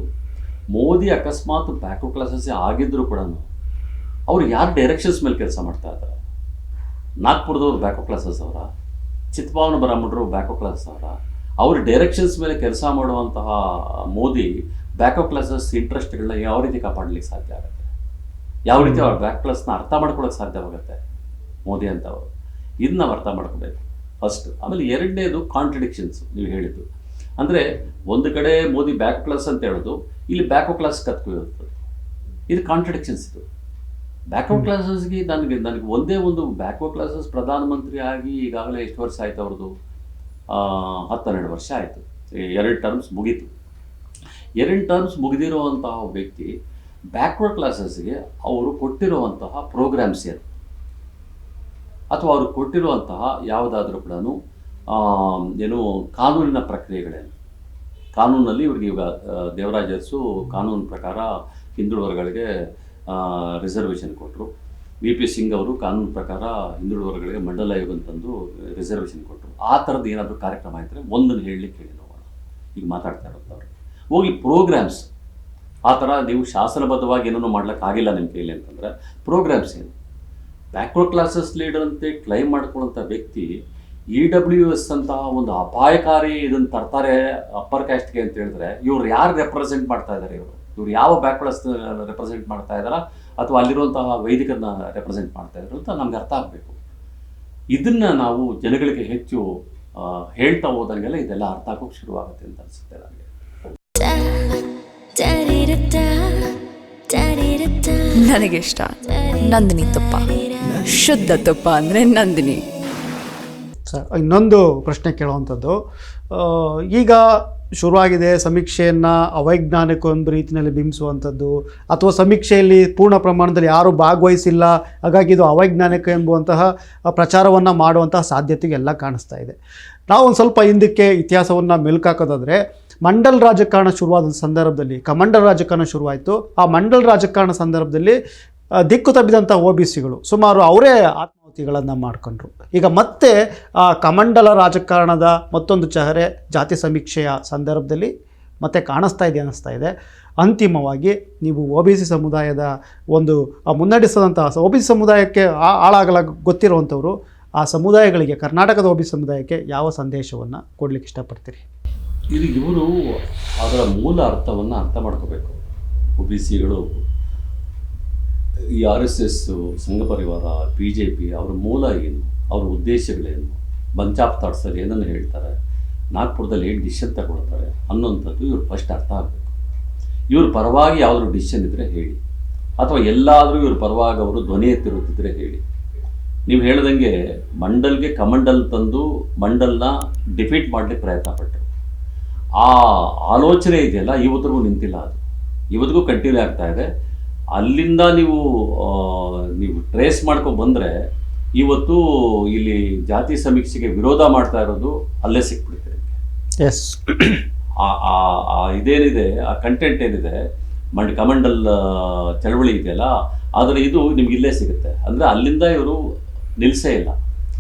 ಮೋದಿ ಅಕಸ್ಮಾತ್ ಬ್ಯಾಕ್ ಕ್ಲಾಸಸ್ ಆಗಿದ್ದರೂ ಕೂಡ ಅವ್ರು ಯಾರು ಡೈರೆಕ್ಷನ್ಸ್ ಮೇಲೆ ಕೆಲಸ ಮಾಡ್ತಾ ಇದ್ದಾರೆ? ನಾಗ್ಪುರದವ್ರು ಬ್ಯಾಕ್ ಕ್ಲಾಸಸ್ ಅವರ? ಚಿತ್ಪಾವನ ಬ್ರಾಹ್ಮಣರು ಬ್ಯಾಕ್ ಕ್ಲಾಸ್ ಅವರ? ಅವ್ರ ಡೈರೆಕ್ಷನ್ಸ್ ಮೇಲೆ ಕೆಲಸ ಮಾಡುವಂತಹ ಮೋದಿ ಬ್ಯಾಕೋ ಕ್ಲಾಸಸ್ ಇಂಟ್ರೆಸ್ಟ್ಗಳನ್ನ ಯಾವ ರೀತಿ ಕಾಪಾಡಲಿಕ್ಕೆ ಸಾಧ್ಯ ಆಗುತ್ತೆ? ಯಾವ ರೀತಿ ಅವ್ರ ಬ್ಯಾಕ್ ಕ್ಲಾಸ್ನ ಅರ್ಥ ಮಾಡ್ಕೊಳಕ್ಕೆ ಸಾಧ್ಯವಾಗುತ್ತೆ? ಮೋದಿ ಅಂತವರು. ಇದನ್ನ ನಾವು ಅರ್ಥ ಮಾಡ್ಕೋಬೇಕು. ಫಸ್ಟ್ ಆಮೇಲೆ ಎರಡನೇದು ಕಾಂಟ್ರಡಿಕ್ಷನ್ಸ್ ನೀವು ಹೇಳಿದ್ದು. ಅಂದರೆ ಒಂದು ಕಡೆ ಮೋದಿ ಬ್ಯಾಕ್ ಕ್ಲಾಸ್ ಅಂತ ಹೇಳೋದು ಇಲ್ಲಿ ಬ್ಯಾಕೋ ಕ್ಲಾಸ್ ಕತ್ಕೊಳ್ತದೆ. ಇದು ಕಾಂಟ್ರಡಿಕ್ಷನ್ಸ್ ಇದು. ಬ್ಯಾಕೋ ಕ್ಲಾಸಸ್ಗೆ ನನಗೆ ನನಗೆ ಒಂದೇ ಒಂದು ಬ್ಯಾಕೋ ಕ್ಲಾಸಸ್ ಪ್ರಧಾನಮಂತ್ರಿ ಆಗಿ ಈಗಾಗಲೇ ಎಷ್ಟು ವರ್ಷ ಆಯ್ತು ಅವ್ರದ್ದು? ಹತ್ತೆರಡು ವರ್ಷ ಆಯಿತು. ಎರಡು ಟರ್ಮ್ಸ್ ಮುಗೀತು. ಎರಡು ಟರ್ಮ್ಸ್ ಮುಗಿದಿರುವಂತಹ ವ್ಯಕ್ತಿ ಬ್ಯಾಕ್ವರ್ಡ್ ಕ್ಲಾಸಸ್ಗೆ ಅವರು ಕೊಟ್ಟಿರುವಂತಹ ಪ್ರೋಗ್ರಾಮ್ಸ್ ಏನು? ಅಥವಾ ಅವರು ಕೊಟ್ಟಿರುವಂತಹ ಯಾವುದಾದ್ರೂ ಕೂಡ ಏನು ಕಾನೂನಿನ ಪ್ರಕ್ರಿಯೆಗಳೇನು? ಕಾನೂನಲ್ಲಿ ಇವ್ರಿಗೆ ಇವಾಗ ದೇವರಾಜರ್ಸು ಕಾನೂನು ಪ್ರಕಾರ ಹಿಂದುಳುವರ್ಗಳಿಗೆ ರಿಸರ್ವೇಷನ್ ಕೊಟ್ಟರು ವಿ ಪಿ ಸಿಂಗ್ ಅವರು ಕಾನೂನು ಪ್ರಕಾರ ಹಿಂದುಳಿದವರುಗಳಿಗೆ ಮಂಡಲ ಆಯೋಗ ಅಂತಂದು ರಿಸರ್ವೇಷನ್ ಕೊಟ್ಟರು ಆ ಥರದ್ದು ಏನಾದರೂ ಕಾರ್ಯಕ್ರಮ ಇದ್ದರೆ ಒಂದನ್ನು ಹೇಳಲಿಕ್ಕೆ ಹೇಳಿ ನೋಡೋಣ ಈಗ ಮಾತಾಡ್ತಾ ಇರೋದವ್ರು ಹೋಗಿ ಪ್ರೋಗ್ರಾಮ್ಸ್ ಆ ಥರ ನೀವು ಶಾಸನಬದ್ಧವಾಗಿ ಏನೂ ಮಾಡ್ಲಿಕ್ಕಾಗಿಲ್ಲ ನಿಮ್ಮ ಕೈಯಲ್ಲಿ ಅಂತಂದರೆ ಪ್ರೋಗ್ರಾಮ್ಸ್ ಏನು? ಬ್ಯಾಕ್ವರ್ಡ್ ಕ್ಲಾಸಸ್ ಲೀಡರ್ ಅಂತ ಕ್ಲೈಮ್ ಮಾಡ್ಕೊಳ್ಳೋಂಥ ವ್ಯಕ್ತಿ ಇ ಡಬ್ಲ್ಯೂ ಎಸ್ ಅಂತ ಒಂದು ಅಪಾಯಕಾರಿ ಇದನ್ನು ತರ್ತಾರೆ ಅಪ್ಪರ್ ಕ್ಯಾಸ್ಟ್ಗೆ ಅಂತ ಹೇಳಿದ್ರೆ ಇವ್ರು ಯಾರು ರೆಪ್ರೆಸೆಂಟ್ ಮಾಡ್ತಾ ಇದ್ದಾರೆ ಇವರು? ಇವ್ರು ಯಾವ ಬ್ಯಾಕ್ವರ್ಡ್ಸ್ ರೆಪ್ರೆಸೆಂಟ್ ಮಾಡ್ತಾ ಇದ್ದಾರಾ ಅಥವಾ ಅಲ್ಲಿರುವಂತಹ ವೈದಿಕರನ್ನ ರೆಪ್ರೆಸೆಂಟ್ ಮಾಡ್ತಾ ಇದ್ರು ಅಂತ ನಮ್ಗೆ ಅರ್ಥ ಆಗಬೇಕು. ಇದನ್ನ ನಾವು ಜನಗಳಿಗೆ ಹೆಚ್ಚು ಹೇಳ್ತಾ ಹೋದಂಗೆಲ್ಲ ಇದೆಲ್ಲ ಅರ್ಥ ಆಗೋಕೆ ಶುರುವಾಗುತ್ತೆ ಅಂತ ಅನಿಸುತ್ತೆ ನನಗೆ ಇಷ್ಟ. ನಂದಿನಿ ತುಪ್ಪ. ಶುದ್ಧ ತುಪ್ಪ ಅಂದರೆ ನಂದಿನಿ. ಸರ್ ಇನ್ನೊಂದು ಪ್ರಶ್ನೆ ಕೇಳುವಂಥದ್ದು. ಈಗ ಶುರುವಾಗಿದೆ ಸಮೀಕ್ಷೆಯನ್ನು ಅವೈಜ್ಞಾನಿಕ ಒಂದು ರೀತಿಯಲ್ಲಿ ಬಿಂಬಿಸುವಂಥದ್ದು ಅಥವಾ ಸಮೀಕ್ಷೆಯಲ್ಲಿ ಪೂರ್ಣ ಪ್ರಮಾಣದಲ್ಲಿ ಯಾರೂ ಭಾಗವಹಿಸಿಲ್ಲ, ಹಾಗಾಗಿ ಇದು ಅವೈಜ್ಞಾನಿಕ ಎಂಬುವಂತಹ ಪ್ರಚಾರವನ್ನು ಮಾಡುವಂತಹ ಸಾಧ್ಯತೆಗೆಲ್ಲ ಕಾಣಿಸ್ತಾ ಇದೆ. ನಾವು ಒಂದು ಸ್ವಲ್ಪ ಹಿಂದಕ್ಕೆ ಇತಿಹಾಸವನ್ನು ಮೆಲುಕಾಕೋದಾದರೆ ಮಂಡಲ್ ರಾಜಕಾರಣ ಶುರುವಾದ ಸಂದರ್ಭದಲ್ಲಿ, ಕಮಂಡಲ್ ರಾಜಕಾರಣ ಶುರುವಾಯಿತು. ಆ ಮಂಡಲ್ ರಾಜಕಾರಣ ಸಂದರ್ಭದಲ್ಲಿ ದಿಕ್ಕು ತಬ್ಬಿದಂಥ ಓ ಬಿ ಸಿಗಳು. ಸುಮಾರು ಅವರೇ ಆತ್ಮಹತ್ಯೆಗಳನ್ನು ಮಾಡಿಕೊಂಡ್ರು. ಈಗ ಮತ್ತೆ, ಆ, ಕಮಂಡಲ ರಾಜಕಾರಣದ ಮತ್ತೊಂದು ಚಹರೆ ಜಾತಿ ಸಮೀಕ್ಷೆಯ ಸಂದರ್ಭದಲ್ಲಿ ಮತ್ತೆ ಕಾಣಿಸ್ತಾ ಇದೆ, ಅನ್ನಿಸ್ತಾ ಇದೆ. ಅಂತಿಮವಾಗಿ ನೀವು ಓ ಬಿ ಸಿ ಸಮುದಾಯದ ಒಂದು ಮುನ್ನಡೆಸದಂಥ ಒ ಬಿ ಸಿ ಸಮುದಾಯಕ್ಕೆ ಆಳಾಗಲ ಗೊತ್ತಿರುವಂಥವ್ರು, ಆ ಸಮುದಾಯಗಳಿಗೆ, ಕರ್ನಾಟಕದ ಓ ಬಿ ಸಮುದಾಯಕ್ಕೆ ಯಾವ ಸಂದೇಶವನ್ನು ಕೊಡಲಿಕ್ಕೆ ಇಷ್ಟಪಡ್ತೀರಿ? ಇಲ್ಲಿ ಇವರು ಅದರ ಮೂಲ ಅರ್ಥವನ್ನು ಅರ್ಥ ಮಾಡ್ಕೋಬೇಕು. ಒ ಬಿ ಸಿಗಳು ಈ ಆರ್ ಎಸ್ ಎಸ್ ಸಂಘ ಪರಿವಾರ ಬಿ ಜೆ ಪಿ ಅವರ ಮೂಲ ಏನು, ಅವರ ಉದ್ದೇಶಗಳೇನು ಬಂಚ್ ಆಫ್ ಏನನ್ನು ಹೇಳ್ತಾರೆ? ನಾಗ್ಪುರದಲ್ಲಿ ಏನು ಡಿಶನ್ ತಗೊಳ್ತಾರೆ ಅನ್ನೋಂಥದ್ದು ಇವ್ರು ಫಸ್ಟ್ ಅರ್ಥ ಆಗಬೇಕು. ಇವ್ರ ಪರವಾಗಿ ಯಾವುದಾದ್ರು ಡಿಶನ್ ಇದ್ದರೆ ಹೇಳಿ. ಅಥವಾ ಎಲ್ಲಾದರೂ ಇವ್ರ ಪರವಾಗಿ ಅವರು ಧ್ವನಿ ಎತ್ತಿರುತ್ತಿದ್ದರೆ ಹೇಳಿ. ನೀವು ಹೇಳ್ದಂಗೆ ಮಂಡಲ್ಗೆ ಕಮಂಡಲ್ ತಂದು ಮಂಡಲ್ನ ಡಿಫೀಟ್ ಮಾಡಲಿಕ್ಕೆ ಪ್ರಯತ್ನ ಪಟ್ಟರು. ಆ ಆಲೋಚನೆ ಇದೆಯಲ್ಲ, ಇವತ್ತಿಗೂ ನಿಂತಿಲ್ಲ ಅದು. ಇವತ್ತಿಗೂ ಕಂಟಿನ್ಯೂ ಆಗ್ತಾ ಇದೆ. ಅಲ್ಲಿಂದ ನೀವು ನೀವು ಟ್ರೇಸ್ ಮಾಡ್ಕೊಂಡು ಬಂದರೆ ಇವತ್ತು ಇಲ್ಲಿ ಜಾತಿ ಸಮೀಕ್ಷೆಗೆ ವಿರೋಧ ಮಾಡ್ತಾ ಇರೋದು ಅಲ್ಲೇ ಸಿಕ್ಬಿಡುತ್ತೆ ಎಸ್ ಆ ಇದೇನಿದೆ ಆ ಕಂಟೆಂಟ್ ಏನಿದೆ ಮಂಡ್ ಕಮಂಡಲ್ ಚಳವಳಿ ಇದೆಯಲ್ಲ ಆದರೆ ಇದು ನಿಮ್ಗೆ ಇಲ್ಲೇ ಸಿಗುತ್ತೆ. ಅಂದರೆ ಅಲ್ಲಿಂದ ಇವರು ನಿಲ್ಲಿಸೇ ಇಲ್ಲ.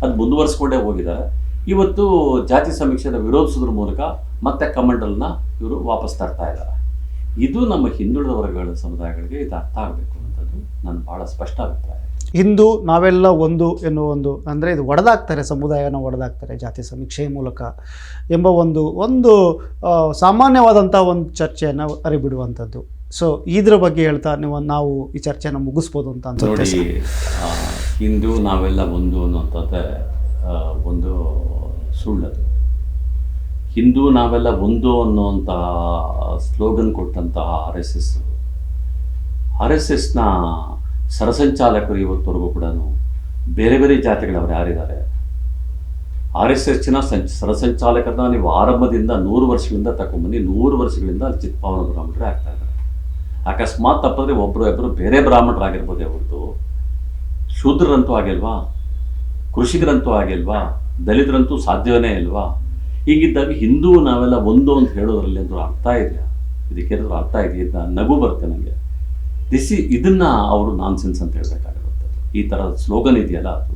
ಅದು ಮುಂದುವರಿಸ್ಕೊಂಡೇ ಹೋಗಿದ್ದಾರೆ. ಇವತ್ತು ಜಾತಿ ಸಮೀಕ್ಷೆನ ವಿರೋಧಿಸೋದ್ರ ಮೂಲಕ ಮತ್ತೆ ಕಮಂಡಲ್ನ ಇವರು ವಾಪಸ್ ತರ್ತಾ ಇದ್ದಾರೆ. ಇದು ನಮ್ಮ ಹಿಂದುಳಿದ ವರ್ಗಗಳ ಸಮುದಾಯಗಳಿಗೆ ಇದು ಅರ್ಥ ಆಗಬೇಕು ಅನ್ನೋದು ನನ್ನ ಭಾಳ ಸ್ಪಷ್ಟ ಅಭಿಪ್ರಾಯ. ಹಿಂದೂ ನಾವೆಲ್ಲ ಒಂದು ಎನ್ನುವ ಒಂದು ಅಂದರೆ ಇದು ಒಡೆದಾಗ್ತಾರೆ ಸಮುದಾಯನ ಒಡೆದಾಗ್ತಾರೆ ಜಾತಿ ಸಮೀಕ್ಷೆಯ ಮೂಲಕ ಎಂಬ ಒಂದು ಒಂದು ಸಾಮಾನ್ಯವಾದಂಥ ಒಂದು ಚರ್ಚೆಯನ್ನು ಅರಿಬಿಡುವಂಥದ್ದು ಸೊ ಇದ್ರ ಬಗ್ಗೆ ಹೇಳ್ತಾ ನೀವು ನಾವು ಈ ಚರ್ಚೆನ ಮುಗಿಸ್ಬೋದು ಅಂತ ಅನ್ಸುತ್ತೆ ಹಿಂದೂ ನಾವೆಲ್ಲ ಒಂದು ಅನ್ನುವಂಥದ್ದೇ ಒಂದು ಸುಳ್ಳದು. ಹಿಂದೂ ನಾವೆಲ್ಲ ಒಂದು ಅನ್ನುವಂತಹ ಸ್ಲೋಗನ್ ಕೊಟ್ಟಂತಹ R S S. R S ಎಸ್ನ ಸರಸಂಚಾಲಕರು ಇವತ್ತವರೆಗೂ ಕೂಡ ಬೇರೆ ಬೇರೆ ಜಾತಿಗಳವರು ಯಾರಿದ್ದಾರೆ? ಆರ್ ಎಸ್ ಎಸ್ನ ಸಂಚ, ಸರಸಂಚಾಲಕರನ್ನ ನೀವು ಆರಂಭದಿಂದ ನೂರು ವರ್ಷಗಳಿಂದ ತಗೊಂಡ್ಬನ್ನಿ ನೂರು ವರ್ಷಗಳಿಂದ ಚಿತ್ಪಾವನ ಬ್ರಾಹ್ಮಣರೇ ಆಗ್ತಾ ಇದ್ದಾರೆ. ಅಕಸ್ಮಾತ್ ತಪ್ಪಿದ್ರೆ ಒಬ್ಬರು ಇಬ್ಬರು ಬೇರೆ ಬ್ರಾಹ್ಮಣರಾಗಿರ್ಬೋದೇ ಹೊರತು ಶೂದ್ರರಂತೂ ಆಗಿಲ್ವಾ? ಕೃಷಿಕರಂತೂ ಆಗಿಲ್ವಾ? ದಲಿತರಂತೂ ಸಾಧ್ಯವೇ ಇಲ್ವಾ? ಹೀಗಿದ್ದಾಗ ಹಿಂದೂ ನಾವೆಲ್ಲ ಒಂದು ಅಂತ ಹೇಳೋದ್ರಲ್ಲಿ ಏನಾದ್ರು ಅರ್ಥ ಇದೆಯಾ? ಇದಕ್ಕೆ ಅರ್ಥ ಇದೆಯಾ? ನಗು ಬರುತ್ತೆ ನನಗೆ ದಿಸ್ ಇದನ್ನ ಅವರು ನಾನ್ ಸೆನ್ಸ್ ಅಂತ ಹೇಳಬೇಕಾಗಿರುತ್ತೆ. ಈ ಥರ ಸ್ಲೋಗನ್ ಇದೆಯಲ್ಲ ಅದು.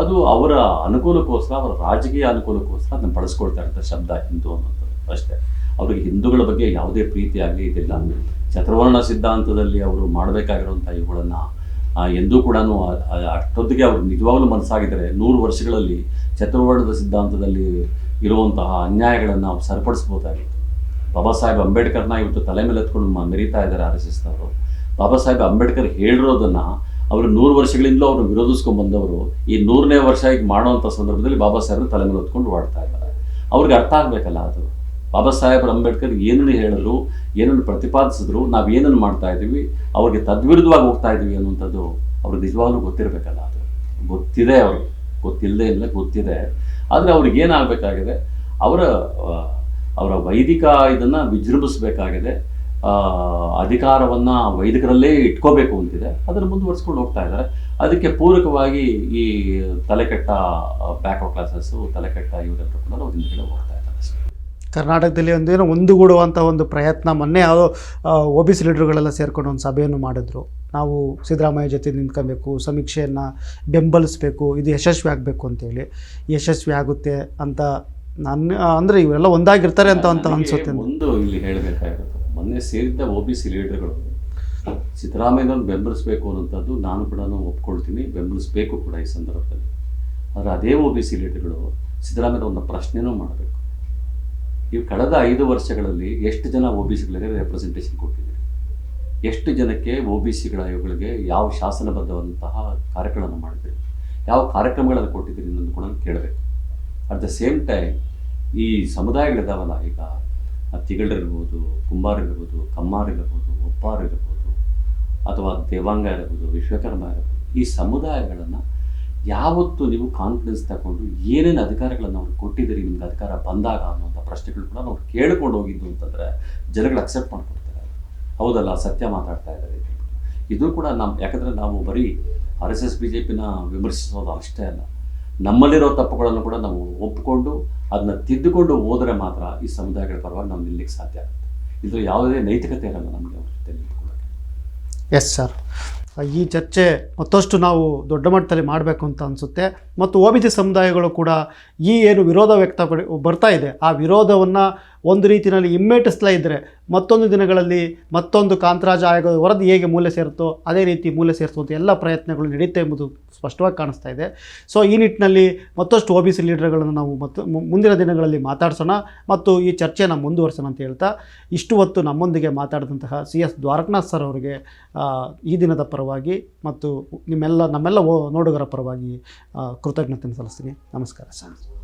ಅದು ಅವರ ಅನುಕೂಲಕ್ಕೋಸ್ಕರ, ಅವರ ರಾಜಕೀಯ ಅನುಕೂಲಕ್ಕೋಸ್ಕರ ಅದನ್ನು ಬಳಸ್ಕೊಳ್ತಾ ಇರ್ತಾರೆ ಶಬ್ದ ಹಿಂದೂ ಅನ್ನೋದು. ಅಷ್ಟೇ. ಅವರಿಗೆ ಹಿಂದೂಗಳ ಬಗ್ಗೆ ಯಾವುದೇ ಪ್ರೀತಿ ಆಗಲಿ ಇದಿಲ್ಲ. ಚತುರ್ವರ್ಣ ಸಿದ್ಧಾಂತದಲ್ಲಿ ಅವರು ಮಾಡಬೇಕಾಗಿರುವಂಥ ಇವುಗಳನ್ನು ಎಂದೂ ಕೂಡ ಅಷ್ಟೊತ್ತಿಗೆ ಅವರು ನಿಜವಾಗ್ಲೂ ಮನಸ್ಸಾಗಿದ್ದಾರೆ. ನೂರು ವರ್ಷಗಳಲ್ಲಿ ಚತುರ್ವರ್ಣದ ಸಿದ್ಧಾಂತದಲ್ಲಿ ಇರುವಂತಹ ಅನ್ಯಾಯಗಳನ್ನು ಸರಿಪಡಿಸ್ಬೋದಾಗಿತ್ತು ಬಾಬಾ ಸಾಹೇಬ್ ಅಂಬೇಡ್ಕರ್ನ ಇವತ್ತು ತಲೆ ಮೇಲೆ ಎತ್ಕೊಂಡು ಮರೀತಾ ಇದ್ದಾರೆ ಆರ್ ಎಸ್ ಬಾಬಾ ಸಾಹೇಬ್ ಅಂಬೇಡ್ಕರ್ ಹೇಳಿರೋದನ್ನು ಅವರು ನೂರು ವರ್ಷಗಳಿಂದಲೂ ಅವರು ವಿರೋಧಿಸ್ಕೊಂಡು ಬಂದವರು, ಈ ನೂರನೇ ವರ್ಷ ಈಗ ಮಾಡುವಂಥ ಸಂದರ್ಭದಲ್ಲಿ ಬಾಬಾ ಸಾಹೇಬ್ರು ತಲೆ ಮೇಲೆ ಹೊತ್ಕೊಂಡು ಓಡ್ತಾ ಇದ್ದಾರೆ. ಅವ್ರಿಗೆ ಅರ್ಥ ಆಗಬೇಕಲ್ಲ ಅದು. ಬಾಬಾ ಸಾಹೇಬ್, ಅಂಬೇಡ್ಕರ್ ಏನನ್ನು ಹೇಳಿದ್ರು, ಏನನ್ನು ಪ್ರತಿಪಾದಿಸಿದ್ರು, ನಾವು ಏನನ್ನು ಮಾಡ್ತಾ ಇದ್ದೀವಿ, ಅವ್ರಿಗೆ ತದ್ವಿರುದ್ಧವಾಗಿ ಹೋಗ್ತಾ ಇದ್ದೀವಿ ಅನ್ನುವಂಥದ್ದು ಅವ್ರಿಗೆ ನಿಜವಾಗ್ಲೂ ಗೊತ್ತಿರಬೇಕಲ್ಲ ಅದು. ಗೊತ್ತಿದೆ ಅವ್ರಿಗೆ. ಗೊತ್ತಿಲ್ಲದೆ ಇಲ್ಲ, ಗೊತ್ತಿದೆ. ಆದರೆ ಅವ್ರಿಗೆ ಏನಾಗಬೇಕಾಗಿದೆ? ಅವರ ಅವರ ವೈದಿಕ ಇದನ್ನು ವಿಜೃಂಭಿಸಬೇಕಾಗಿದೆ. ಅಧಿಕಾರವನ್ನು ವೈದಿಕರಲ್ಲೇ ಇಟ್ಕೋಬೇಕು ಅಂತಿದೆ. ಅದನ್ನು ಮುಂದುವರಿಸ್ಕೊಂಡು ಹೋಗ್ತಾ ಇದ್ದಾರೆ. ಅದಕ್ಕೆ ಪೂರಕವಾಗಿ ಈ ತಲೆಕೆಟ್ಟ ಬ್ಯಾಕ್ವರ್ಡ್ ಕ್ಲಾಸಸ್ಸು ತಲೆಕೆಟ್ಟ ಇವರೆಲ್ಲರೂ ಕೂಡ ಅವ್ರ ಹಿಂದ್ಗಡೆ ಹೋಗ್ತಾ ಇದ್ದಾರೆ. ಅಷ್ಟೇ. ಕರ್ನಾಟಕದಲ್ಲಿ ಒಂದೇನೋ ಒಂದುಗೂಡುವಂಥ ಒಂದು ಪ್ರಯತ್ನ ಮೊನ್ನೆ ಯಾವುದೋ ಒ ಬಿ ಸಿ ಲೀಡರ್ಗಳೆಲ್ಲ ಸೇರ್ಕೊಂಡು ಒಂದು ಸಭೆಯನ್ನು ಮಾಡಿದ್ರು. ನಾವು ಸಿದ್ದರಾಮಯ್ಯ ಜೊತೆ ನಿಂತ್ಕೊಬೇಕು ಸಮೀಕ್ಷೆಯನ್ನು ಬೆಂಬಲಿಸಬೇಕು ಇದು ಯಶಸ್ವಿ ಆಗಬೇಕು ಅಂತೇಳಿ. ಯಶಸ್ವಿ ಆಗುತ್ತೆ ಅಂತ ನನ್ನ ಅಂದರೆ ಇವರೆಲ್ಲ ಒಂದಾಗಿರ್ತಾರೆ ಅಂತ ಅಂತ ಅನ್ಸುತ್ತೆ ಒಂದು ಇಲ್ಲಿ ಹೇಳಬೇಕಾಗುತ್ತೆ ಮೊನ್ನೆ ಸೇರಿದ್ದ ಒ ಬಿ ಸಿ ಲೀಡರ್ಗಳು ಸಿದ್ದರಾಮಯ್ಯನವ್ರನ್ನ ಬೆಂಬಲಿಸಬೇಕು ಅನ್ನೋಂಥದ್ದು ನಾನು ಕೂಡ ಒಪ್ಕೊಳ್ತೀನಿ ಬೆಂಬಲಿಸಬೇಕು ಕೂಡ ಈ ಸಂದರ್ಭದಲ್ಲಿ. ಆದರೆ ಅದೇ ಒ ಬಿ ಸಿ ಲೀಡರ್ಗಳು ಸಿದ್ದರಾಮಯ್ಯ ಒಂದು ಪ್ರಶ್ನೆನೂ ಮಾಡಬೇಕು. ಈ ಕಳೆದ ಐದು ವರ್ಷಗಳಲ್ಲಿ ಎಷ್ಟು ಜನ ಒ ಬಿ ಸಿಗಳಿಗೆ ರೆಪ್ರೆಸೆಂಟೇಷನ್ ಕೊಟ್ಟಿದ್ದೀರಿ? ಎಷ್ಟು ಜನಕ್ಕೆ ಒ ಬಿ ಸಿಗಳ ಇವುಗಳಿಗೆ ಯಾವ ಶಾಸನಬದ್ಧವಾದಂತಹ ಕಾರ್ಯಕ್ರಮಗಳನ್ನು ಮಾಡಿದ್ದೀರಿ? ಯಾವ ಕಾರ್ಯಕ್ರಮಗಳನ್ನು ಕೊಟ್ಟಿದ್ದೀರಿ ಅನ್ನೋದು ಕೂಡ ಕೇಳಬೇಕು. ಅಟ್ ದ ಸೇಮ್ ಟೈಮ್ ಈ ಸಮುದಾಯಗಳಿದಾವಲ್ಲ ಈಗ ತಿಗಳಿರ್ಬೋದು ಕುಂಬಾರಿರ್ಬೋದು, ಕಮ್ಮಾರಿರ್ಬೋದು, ಒಪ್ಪಾರಿರ್ಬೋದು, ಅಥವಾ ದೇವಾಂಗ ಇರ್ಬೋದು, ವಿಶ್ವಕರ್ಮ ಇರ್ಬೋದು, ಈ ಸಮುದಾಯಗಳನ್ನು ಯಾವತ್ತು ನೀವು ಕಾನ್ಫಿಡೆನ್ಸ್ ತಗೊಂಡು ಏನೇನು ಅಧಿಕಾರಗಳನ್ನು ಅವ್ರಿಗೆ ಕೊಟ್ಟಿದ್ದೀರಿ, ನಿಮ್ಗೆ ಅಧಿಕಾರ ಬಂದಾಗ ಅನ್ನೋಂಥ ಪ್ರಶ್ನೆಗಳು ಕೂಡ ನಾವು ಕೇಳ್ಕೊಂಡು ಹೋಗಿದ್ದು ಅಂತಂದರೆ ಜನಗಳು ಅಕ್ಸೆಪ್ಟ್ ಮಾಡ್ಕೊಡ್ತಾರೆ. ಹೌದಲ್ಲ? ಸತ್ಯ ಮಾತಾಡ್ತಾ ಇದ್ದಾರೆ. ಇದು ಕೂಡ ನಮ್ಮ ಯಾಕಂದರೆ ನಾವು ಬರೀ R S S B J ಪಿನ ವಿಮರ್ಶಿಸೋದು ಅಷ್ಟೇ ಅಲ್ಲ. ನಮ್ಮಲ್ಲಿರೋ ತಪ್ಪುಗಳನ್ನು ಕೂಡ ನಾವು ಒಪ್ಪಿಕೊಂಡು ಅದನ್ನ ತಿದ್ದುಕೊಂಡು ಹೋದರೆ ಮಾತ್ರ ಈ ಸಮುದಾಯಗಳ ಪರವಾಗಿ ನಾವು ನಿಲ್ಲಕ್ಕೆ ಸಾಧ್ಯ ಆಗುತ್ತೆ. ಇದು ಯಾವುದೇ ನೈತಿಕತೆ ಇರಲ್ಲ ನಮಗೆ ಅವ್ರ ಜೊತೆ ನಿಂತ್ಕೊಳ್ಳೋಕ್ಕೆ ಎಸ್ ಸರ್ ಈ ಚರ್ಚೆ ಮತ್ತಷ್ಟು ನಾವು ದೊಡ್ಡ ಮಟ್ಟದಲ್ಲಿ ಮಾಡಬೇಕು ಅಂತ ಅನಿಸುತ್ತೆ. ಮತ್ತು ಸಿ ಸಮುದಾಯಗಳು ಕೂಡ ಈ ಏನು ವಿರೋಧ ವ್ಯಕ್ತಪಡಿ ಬರ್ತಾ ಇದೆ. ಆ ವಿರೋಧವನ್ನು ಒಂದು ರೀತಿಯಲ್ಲಿ ಹಿಮ್ಮೆಟ್ಟಿಸ್ತಾ ಇದ್ದರೆ ಮತ್ತೊಂದು ದಿನಗಳಲ್ಲಿ ಮತ್ತೊಂದು ಕಾಂತರಾಜ ಆಯೋಗದ ವರದಿ ಹೇಗೆ ಮೂಲೆ ಸೇರುತ್ತೋ ಅದೇ ರೀತಿ ಮೂಲೆ ಸೇರಿಸುವಂಥ ಎಲ್ಲ ಪ್ರಯತ್ನಗಳು ನಡೆಯುತ್ತೆ ಎಂಬುದು ಸ್ಪಷ್ಟವಾಗಿ ಕಾಣಿಸ್ತಾ ಇದೆ. ಸೊ ಈ ನಿಟ್ಟಿನಲ್ಲಿ ಮತ್ತಷ್ಟು ಒ ಬಿ ಸಿ ಲೀಡರ್ಗಳನ್ನು ನಾವು ಮತ್ತು ಮುಂದಿನ ದಿನಗಳಲ್ಲಿ ಮಾತಾಡ್ಸೋಣ ಮತ್ತು ಈ ಚರ್ಚೆನ ಮುಂದುವರಿಸೋಣ ಅಂತ ಹೇಳ್ತಾ ಇಷ್ಟು ಹೊತ್ತು ನಮ್ಮೊಂದಿಗೆ ಮಾತಾಡಿದಂತಹ ಸಿ ಎಸ್ ದ್ವಾರಕನಾಥ್ ಸರ್ ಅವರಿಗೆ ಈ ದಿನದ ಪರವಾಗಿ ಮತ್ತು ನಿಮ್ಮೆಲ್ಲ ನಮ್ಮೆಲ್ಲ ನೋಡುಗರ ಪರವಾಗಿ ಕೃತಜ್ಞತೆಯನ್ನು ಸಲ್ಲಿಸ್ತೀನಿ. ನಮಸ್ಕಾರ ಸರ್.